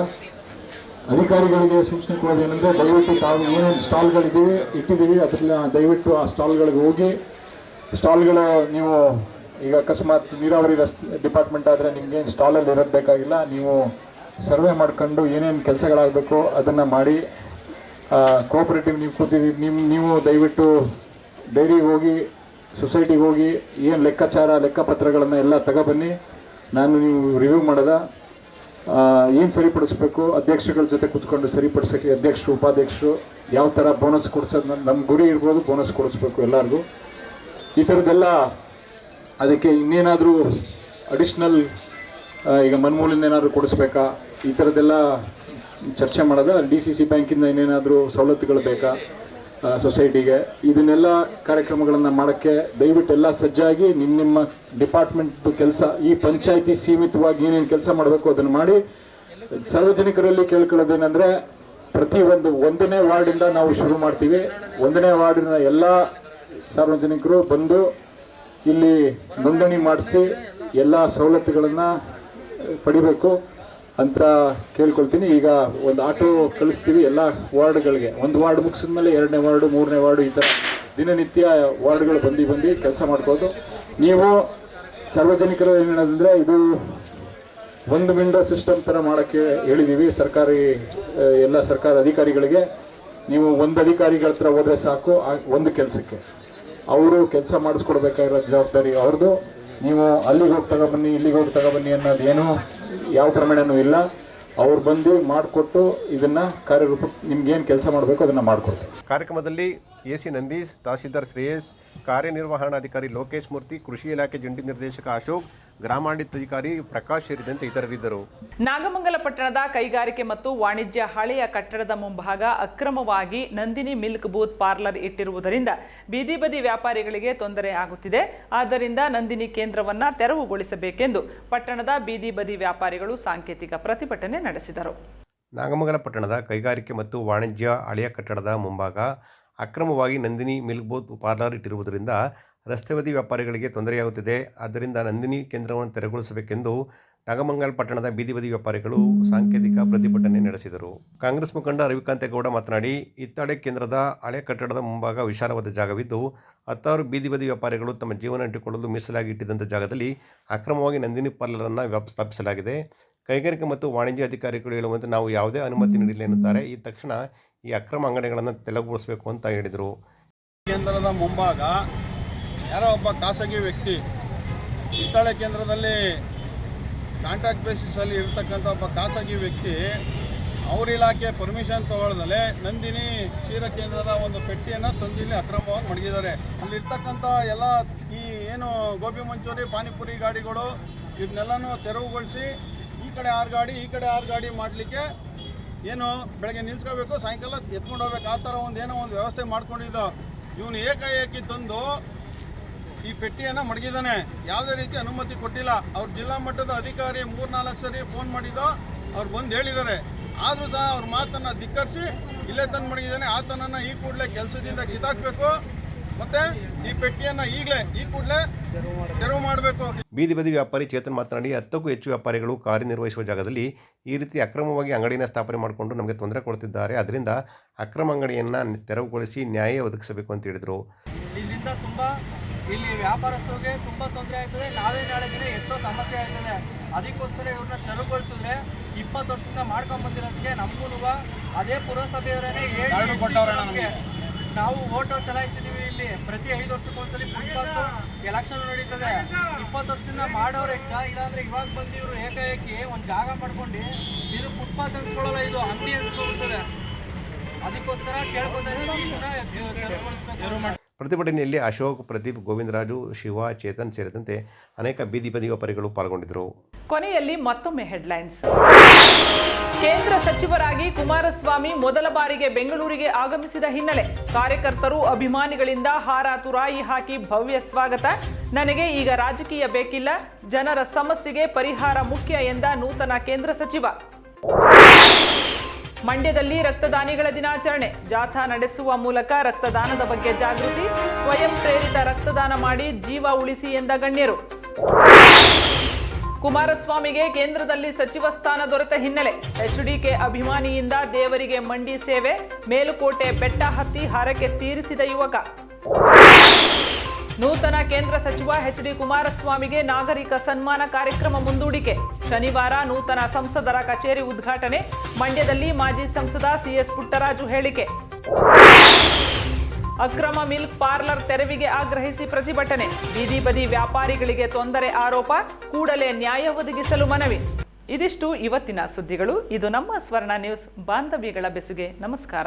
ಅಧಿಕಾರಿಗಳಿಗೆ ಸೂಚನೆ ಕೊಡೋದೇನೆಂದರೆ ದಯವಿಟ್ಟು ತಾವು ಏನೇನು ಸ್ಟಾಲ್ಗಳಿದ್ದೀವಿ ಇಟ್ಟಿದ್ದೀವಿ ಅದರಲ್ಲಿ ದಯವಿಟ್ಟು ಆ ಸ್ಟಾಲ್ಗಳಿಗೆ ಹೋಗಿ ಸ್ಟಾಲ್ಗಳ ನೀವು ಈಗ ಅಕಸ್ಮಾತ್ ನೀರಾವರಿ ರಸ್ತೆ ಡಿಪಾರ್ಟ್ಮೆಂಟ್ ಆದರೆ ನಿಮಗೆ ಸ್ಟಾಲಲ್ಲಿ ಇರೋದು ಬೇಕಾಗಿಲ್ಲ, ನೀವು ಸರ್ವೆ ಮಾಡ್ಕೊಂಡು ಏನೇನು ಕೆಲಸಗಳಾಗಬೇಕು ಅದನ್ನು ಮಾಡಿ ಕೋಆಪರೇಟಿವ್ ನೀವು ಕೂತಿದ್ದೀವಿ ನಿಮ್ಮ ನೀವು ದಯವಿಟ್ಟು ಡೈರಿಗೆ ಹೋಗಿ ಸೊಸೈಟಿಗೆ ಹೋಗಿ, ಏನು ಲೆಕ್ಕಾಚಾರ, ಲೆಕ್ಕಪತ್ರಗಳನ್ನು ಎಲ್ಲ ತಗೊಬನ್ನಿ. ನಾನು ನೀವು ರಿವ್ಯೂ ಮಾಡೋದ ಏನು ಸರಿಪಡಿಸ್ಬೇಕು ಅಧ್ಯಕ್ಷಗಳ ಜೊತೆ ಕೂತ್ಕೊಂಡು ಸರಿಪಡಿಸೋಕ್ಕೆ, ಅಧ್ಯಕ್ಷರು, ಉಪಾಧ್ಯಕ್ಷರು ಯಾವ ಥರ ಬೋನಸ್ ಕೊಡಿಸೋದು ನಮ್ಮ ಗುರಿ ಇರ್ಬೋದು ಬೋನಸ್ ಕೊಡಿಸ್ಬೇಕು ಎಲ್ಲರಿಗೂ. ಈ ಥರದ್ದೆಲ್ಲ ಅದಕ್ಕೆ ಇನ್ನೇನಾದರೂ ಅಡಿಷ್ನಲ್ ಈಗ ಮನ್ಮೂಲಿಂದ ಏನಾದರೂ ಕೊಡಿಸ್ಬೇಕಾ? ಈ ಥರದ್ದೆಲ್ಲ ಚರ್ಚೆ ಮಾಡೋದು ಡಿ ಸಿ ಸಿ ಬ್ಯಾಂಕಿಂದ ಇನ್ನೇನಾದರೂ ಸವಲತ್ತುಗಳು ಬೇಕಾ ಸೊಸೈಟಿಗೆ ಇದನ್ನೆಲ್ಲ ಕಾರ್ಯಕ್ರಮಗಳನ್ನು ಮಾಡೋಕ್ಕೆ ದಯವಿಟ್ಟು ಎಲ್ಲ ಸಜ್ಜಾಗಿ ನಿಮ್ಮ ನಿಮ್ಮ ಡಿಪಾರ್ಟ್ಮೆಂಟ್ ಕೆಲಸ, ಈ ಪಂಚಾಯಿತಿ ಸೀಮಿತವಾಗಿ ಏನೇನು ಕೆಲಸ ಮಾಡಬೇಕು ಅದನ್ನು ಮಾಡಿ ಸಾರ್ವಜನಿಕರಲ್ಲಿ ಕೇಳ್ಕೊಳ್ಳೋದೇನೆಂದರೆ ಪ್ರತಿ ಒಂದು ಒಂದನೇ ವಾರ್ಡಿಂದ ನಾವು ಶುರು ಮಾಡ್ತೀವಿ. ಒಂದನೇ ವಾರ್ಡಿನ ಎಲ್ಲ ಸಾರ್ವಜನಿಕರು ಬಂದು ಇಲ್ಲಿ ನೋಂದಣಿ ಮಾಡಿಸಿ ಎಲ್ಲ ಸವಲತ್ತುಗಳನ್ನು ಪಡಿಬೇಕು ಅಂತ ಕೇಳ್ಕೊಳ್ತೀನಿ. ಈಗ ಒಂದು ಆಟೋ ಕಳಿಸ್ತೀವಿ ಎಲ್ಲ ವಾರ್ಡ್ಗಳಿಗೆ. ಒಂದು ವಾರ್ಡ್ ಮುಗಿಸಿದ್ಮೇಲೆ ಎರಡನೇ ವಾರ್ಡು, ಮೂರನೇ ವಾರ್ಡು ಈ ಥರ ದಿನನಿತ್ಯ ವಾರ್ಡ್ಗಳು ಬಂದು ಬಂದು ಕೆಲಸ ಮಾಡ್ಬೋದು. ನೀವು ಸಾರ್ವಜನಿಕರು ಏನು ಹೇಳೋದಂದರೆ ಇದು ಒಂದು ವಿಂಡೋ ಸಿಸ್ಟಮ್ ಥರ ಮಾಡೋಕ್ಕೆ ಹೇಳಿದ್ದೀವಿ ಸರ್ಕಾರಿ ಎಲ್ಲ ಸರ್ಕಾರ ಅಧಿಕಾರಿಗಳಿಗೆ. ನೀವು ಒಂದು ಅಧಿಕಾರಿಗಳ ಹತ್ರ ಹೋದರೆ ಸಾಕು ಒಂದು ಕೆಲಸಕ್ಕೆ. ಅವರು ಕೆಲಸ ಮಾಡಿಸ್ಕೊಡ್ಬೇಕಾಗಿರೋ ಜವಾಬ್ದಾರಿ ಅವ್ರದ್ದು. ನೀವು ಅಲ್ಲಿಗೆ ಹೋಗಿ ತಗೊಬನ್ನಿ, ಇಲ್ಲಿಗೆ ಹೋಗಿ ತಗೊಬನ್ನಿ ಅನ್ನೋದು ಏನೂ ಯಾವ ಪ್ರಮಾಣನೂ ಇಲ್ಲ. ಅವ್ರು ಬಂದು ಮಾಡಿಕೊಟ್ಟು ಇದನ್ನು ಕಾರ್ಯರೂಪ ನಿಮ್ಗೇನು ಕೆಲಸ ಮಾಡಬೇಕು ಅದನ್ನು ಮಾಡಿಕೊಡ್ತಾರೆ. ಕಾರ್ಯಕ್ರಮದಲ್ಲಿ ಎಸಿ ನಂದೀಶ್ ತಹಸೀಲ್ದಾರ್ ಶ್ರೇಯಸ್ ಕಾರ್ಯನಿರ್ವಹಣಾಧಿಕಾರಿ ಲೋಕೇಶ್ ಮೂರ್ತಿ ಕೃಷಿ ಇಲಾಖೆ ಜಂಟಿ ನಿರ್ದೇಶಕ ಅಶೋಕ್ ಗ್ರಾಮಾಡಳಿತಾಧಿಕಾರಿ ಪ್ರಕಾಶ್ ಸೇರಿದಂತೆ ಇತರರಿದ್ದರು. ನಾಗಮಂಗಲ ಪಟ್ಟಣದ ಕೈಗಾರಿಕೆ ಮತ್ತು ವಾಣಿಜ್ಯ ಹಳೆಯ ಕಟ್ಟಡದ ಮುಂಭಾಗ ಅಕ್ರಮವಾಗಿ ನಂದಿನಿ ಮಿಲ್ಕ್ ಬೂತ್ ಪಾರ್ಲರ್ ಇಟ್ಟಿರುವುದರಿಂದ ಬೀದಿ ಬದಿ ವ್ಯಾಪಾರಿಗಳಿಗೆ ತೊಂದರೆ ಆಗುತ್ತಿದೆ. ಆದ್ದರಿಂದ ನಂದಿನಿ ಕೇಂದ್ರವನ್ನು ತೆರವುಗೊಳಿಸಬೇಕೆಂದು ಪಟ್ಟಣದ ಬೀದಿ ಬದಿ ವ್ಯಾಪಾರಿಗಳು ಸಾಂಕೇತಿಕ ಪ್ರತಿಭಟನೆ ನಡೆಸಿದರು. ನಾಗಮಂಗಲ ಪಟ್ಟಣದ ಕೈಗಾರಿಕೆ ಮತ್ತು ವಾಣಿಜ್ಯ ಹಳೆಯ ಕಟ್ಟಡದ ಮುಂಭಾಗ ಅಕ್ರಮವಾಗಿ ನಂದಿನಿ ಮಿಲ್ಕ್ ಬೋತ್ ಪಾರ್ಲರ್ ಇಟ್ಟಿರುವುದರಿಂದ ರಸ್ತೆ ಬದಿ ವ್ಯಾಪಾರಿಗಳಿಗೆ ತೊಂದರೆಯಾಗುತ್ತಿದೆ. ಆದ್ದರಿಂದ ನಂದಿನಿ ಕೇಂದ್ರವನ್ನು ತೆರವುಗೊಳಿಸಬೇಕೆಂದು ನಾಗಮಂಗಲ್ ಪಟ್ಟಣದ ಬೀದಿ ಬದಿ ವ್ಯಾಪಾರಿಗಳು ಸಾಂಕೇತಿಕ ಪ್ರತಿಭಟನೆ ನಡೆಸಿದರು. ಕಾಂಗ್ರೆಸ್ ಮುಖಂಡ ರವಿಕಾಂತೇಗೌಡ ಮಾತನಾಡಿ ಇತ್ತಡೆ ಕೇಂದ್ರದ ಹಳೆ ಕಟ್ಟಡದ ಮುಂಭಾಗ ವಿಶಾಲವಾದ ಜಾಗವಿದ್ದು, ಹತ್ತಾರು ಬೀದಿ ಬದಿ ವ್ಯಾಪಾರಿಗಳು ತಮ್ಮ ಜೀವನ ಇಟ್ಟುಕೊಳ್ಳಲು ಮೀಸಲಾಗಿ ಇಟ್ಟಿದ್ದಂಥ ಜಾಗದಲ್ಲಿ ಅಕ್ರಮವಾಗಿ ನಂದಿನಿ ಪಾರ್ಲರನ್ನು ಸ್ಥಾಪಿಸಲಾಗಿದೆ. ಕೈಗಾರಿಕೆ ಮತ್ತು ವಾಣಿಜ್ಯ ಅಧಿಕಾರಿಗಳು ಹೇಳುವಂತೆ ನಾವು ಯಾವುದೇ ಅನುಮತಿ ನೀಡಿಲ್ಲ ಎನ್ನುತ್ತಾರೆ. ಈ ತಕ್ಷಣ ಈ ಅಕ್ರಮ ಅಂಗಡಿಗಳನ್ನು ತೆರವುಗೊಳಿಸಬೇಕು ಅಂತ ಹೇಳಿದರು. ಕೇಂದ್ರದ ಮುಂಭಾಗ ಯಾರೋ ಒಬ್ಬ ಖಾಸಗಿ ವ್ಯಕ್ತಿ ಹಿತ್ತಾಳೆ ಕೇಂದ್ರದಲ್ಲಿ ಕಾಂಟ್ರಾಕ್ಟ್ ಬೇಸಿಸಲ್ಲಿ ಇರ್ತಕ್ಕಂಥ ಒಬ್ಬ ಖಾಸಗಿ ವ್ಯಕ್ತಿ ಅವ್ರ ಇಲಾಖೆ ಪರ್ಮಿಷನ್ ತಗೊಳ್ಳದಲ್ಲಿ ನಂದಿನಿ ಕ್ಷೀರ ಕೇಂದ್ರದ ಒಂದು ಪೆಟ್ಟಿಯನ್ನು ತಂದಿಲ್ಲಿ ಅಕ್ರಮವಾಗಿ ಮಡಗಿದ್ದಾರೆ. ಅಲ್ಲಿರ್ತಕ್ಕಂಥ ಎಲ್ಲ ಈ ಏನು ಗೋಬಿ ಮಂಚೂರಿ, ಪಾನಿಪುರಿ ಗಾಡಿಗಳು ಇದನ್ನೆಲ್ಲನೂ ತೆರವುಗೊಳಿಸಿ ಈ ಕಡೆ ಆರು ಗಾಡಿ, ಈ ಕಡೆ ಆರು ಗಾಡಿ ಮಾಡಲಿಕ್ಕೆ ಏನು ಬೆಳಗ್ಗೆ ನಿಲ್ಸ್ಕೋಬೇಕು, ಸಾಯಂಕಾಲ ಎತ್ಕೊಂಡು ಹೋಗ್ಬೇಕು, ಆ ಥರ ಒಂದು ಏನೋ ಒಂದು ವ್ಯವಸ್ಥೆ ಮಾಡ್ಕೊಂಡಿದ್ದು. ಇವನು ಏಕಾಏಕಿ ತಂದು ಈ ಪೆಟ್ಟಿಯನ್ನು ಮಡಗಿದ್ದಾನೆ ಯಾವುದೇ ರೀತಿ ಅನುಮತಿ ಕೊಟ್ಟಿಲ್ಲ. ಅವ್ರ ಜಿಲ್ಲಾ ಮಟ್ಟದ ಅಧಿಕಾರಿ ಮೂರ್ನಾಲ್ಕು ಸರಿ ಫೋನ್ ಮಾಡಿದ್ದು ಅವ್ರು ಬಂದು ಹೇಳಿದ್ದಾರೆ ಆದರೂ ಸಹ ಅವ್ರ ಮಾತನ್ನು ಧಿಕ್ಕರಿಸಿ ಇಲ್ಲೇ ತಂದು ಮಡಗಿದ್ದಾನೆ ಆತನನ್ನು ಈ ಕೂಡಲೇ ಕೆಲಸದಿಂದ ಕಿತ್ತಾಕಬೇಕು. ಮತ್ತೆ ಈ ಪೆಟ್ಟಿಯನ್ನ ಈಗಲೇ ಈ ಕೂಡಲೇ ತೆರವು ಮಾಡಬೇಕು. ಬೀದಿ ಬದಿ ವ್ಯಾಪಾರಿ ಚೇತನ್ ಮಾತನಾಡಿ ಹತ್ತಕ್ಕೂ ಹೆಚ್ಚು ವ್ಯಾಪಾರಿಗಳು ಕಾರ್ಯನಿರ್ವಹಿಸುವ ಜಾಗದಲ್ಲಿ ಈ ರೀತಿ ಅಕ್ರಮವಾಗಿ ಅಂಗಡಿಯನ್ನು ಸ್ಥಾಪನೆ ಮಾಡಿಕೊಂಡು ನಮಗೆ ತೊಂದರೆ ಕೊಡ್ತಿದ್ದಾರೆ. ಅದರಿಂದ ಅಕ್ರಮ ಅಂಗಡಿಯನ್ನು ತೆರವುಗೊಳಿಸಿ ನ್ಯಾಯ ಒದಗಿಸಬೇಕು ಅಂತ ಹೇಳಿದರು. ಇಲ್ಲಿಂದ ತುಂಬಾ ಇಲ್ಲಿ ವ್ಯಾಪಾರಸ್ಥರಿಗೆ ತುಂಬಾ ತೊಂದರೆ ಆಗ್ತದೆ. ನಾವೇ ನಾಳೆ ದಿನ ಎಷ್ಟೋ ಸಮಸ್ಯೆ ಆಗ್ತದೆ. ಅದಕ್ಕೋಸ್ಕರ ಇವ್ರನ್ನ ತೆರವುಗೊಳಿಸಿದ್ರೆ ಇಪ್ಪತ್ತು ವರ್ಷದಿಂದ ಮಾಡ್ಕೊಂಡ್ ಬಂದಿರೋದಕ್ಕೆ ನಮಗೂ ಅದೇ ಪುರಸಭೆಯವರೇ ಹೇಳಿ ನಮಗೆ. ನಾವು ಓಟೋ ಚಲಾಯಿಸಿದೀವಿ ಇಲ್ಲಿ. ಪ್ರತಿ ಐದು ವರ್ಷಕ್ಕೊಂದ್ಸಲಿ ಫುಟ್ಪಾತ್ ಎಲೆಕ್ಷನ್ ನಡೀತದೆ. ಇಪ್ಪತ್ತು ವರ್ಷದಿಂದ ಮಾಡೋರು ಹೆಚ್ಚ ಇಲ್ಲಾಂದ್ರೆ ಇವಾಗ ಬಂದು ಇವರು ಏಕಾಏಕಿ ಒಂದು ಜಾಗ ಮಾಡ್ಕೊಂಡು ಇದು ಫುಟ್ಪಾತ್ ಅನ್ಸ್ಕೊಳ್ಳಲ್ಲ ಇದು ಅಂಗಡಿ ಅನ್ಸ್ಕೊಳ್ತದೆ ಅದಕ್ಕೋಸ್ಕರ ಕೇಳ್ಕೊತಾ ತೆರವುಗೊಳಿಸ್ಬೇಕು ಪ್ರತಿಭಟನೆಯಲ್ಲಿ ಅಶೋಕ್, ಪ್ರದೀಪ್, ಗೋವಿಂದರಾಜು, ಶಿವ, ಚೇತನ್ ಸೇರಿದಂತೆ ಅನೇಕ ಬೀದಿ ಬದಿ ವ್ಯಾಪಾರಿಗಳು ಪಾಲ್ಗೊಂಡಿದ್ದರು. ಕೊನೆಯಲ್ಲಿ ಮತ್ತೊಮ್ಮೆ ಹೆಡ್ಲೈನ್ಸ್. ಕೇಂದ್ರ ಸಚಿವರಾಗಿ ಕುಮಾರಸ್ವಾಮಿ ಮೊದಲ ಬಾರಿಗೆ ಬೆಂಗಳೂರಿಗೆ ಆಗಮಿಸಿದ ಹಿನ್ನೆಲೆ ಕಾರ್ಯಕರ್ತರು ಅಭಿಮಾನಿಗಳಿಂದ ಹಾರ ತುರಾಯಿ ಹಾಕಿ ಭವ್ಯ ಸ್ವಾಗತ. ನನಗೆ ಈಗ ರಾಜಕೀಯ ಬೇಕಿಲ್ಲ, ಜನರ ಸಮಸ್ಯೆಗೆ ಪರಿಹಾರ ಮುಖ್ಯ ಎಂದ ನೂತನ ಕೇಂದ್ರ ಸಚಿವ. ಮಂಡ್ಯದಲ್ಲಿ ರಕ್ತದಾನಿಗಳ ದಿನಾಚರಣೆ. ಜಾಥಾ ನಡೆಸುವ ಮೂಲಕ ರಕ್ತದಾನದ ಬಗ್ಗೆ ಜಾಗೃತಿ, ಸ್ವಯಂ ಪ್ರೇರಿತ ರಕ್ತದಾನ ಮಾಡಿ ಜೀವ ಉಳಿಸಿ ಎಂದ ಗಣ್ಯರು. ಕುಮಾರಸ್ವಾಮಿಗೆ ಕೇಂದ್ರದಲ್ಲಿ ಸಚಿವ ಸ್ಥಾನ ದೊರೆತ ಹಿನ್ನೆಲೆ. ಎಚ್ಡಿಕೆ ಅಭಿಮಾನಿಯಿಂದ ದೇವರಿಗೆ ಮಂಡಿ ಸೇವೆ, ಮೇಲುಕೋಟೆ ಬೆಟ್ಟ ಹತ್ತಿ ಹರಕೆ ತೀರಿಸಿದ ಯುವಕ. ನೂತನ ಕೇಂದ್ರ ಸಚಿವ ಎಚ್ ಡಿ ಕುಮಾರಸ್ವಾಮಿಗೆ ನಾಗರಿಕ ಸನ್ಮಾನ ಕಾರ್ಯಕ್ರಮ ಮುಂದೂಡಿಕೆ. ಶನಿವಾರ ನೂತನ ಸಂಸದರ ಕಚೇರಿ ಉದ್ಘಾಟನೆ. ಮಂಡ್ಯದಲ್ಲಿ ಮಾಜಿ ಸಂಸದ ಸಿಎಸ್ ಪುಟ್ಟರಾಜು ಹೇಳಿಕೆ. ಅಕ್ರಮ ಮಿಲ್ಕ್ ಪಾರ್ಲರ್ ತೆರವಿಗೆ ಆಗ್ರಹಿಸಿ ಪ್ರತಿಭಟನೆ. ಬೀದಿ ಬದಿ ವ್ಯಾಪಾರಿಗಳಿಗೆ ತೊಂದರೆ ಆರೋಪ, ಕೂಡಲೇ ನ್ಯಾಯ ಒದಗಿಸಲು ಮನವಿ. ಇದಿಷ್ಟು ಇವತ್ತಿನ ಸುದ್ದಿಗಳು. ಇದು ನಮ್ಮ ಸ್ವರ್ಣ ನ್ಯೂಸ್ ಬಾಂಧವ್ಯಗಳ ಬೆಸುಗೆ. ನಮಸ್ಕಾರ.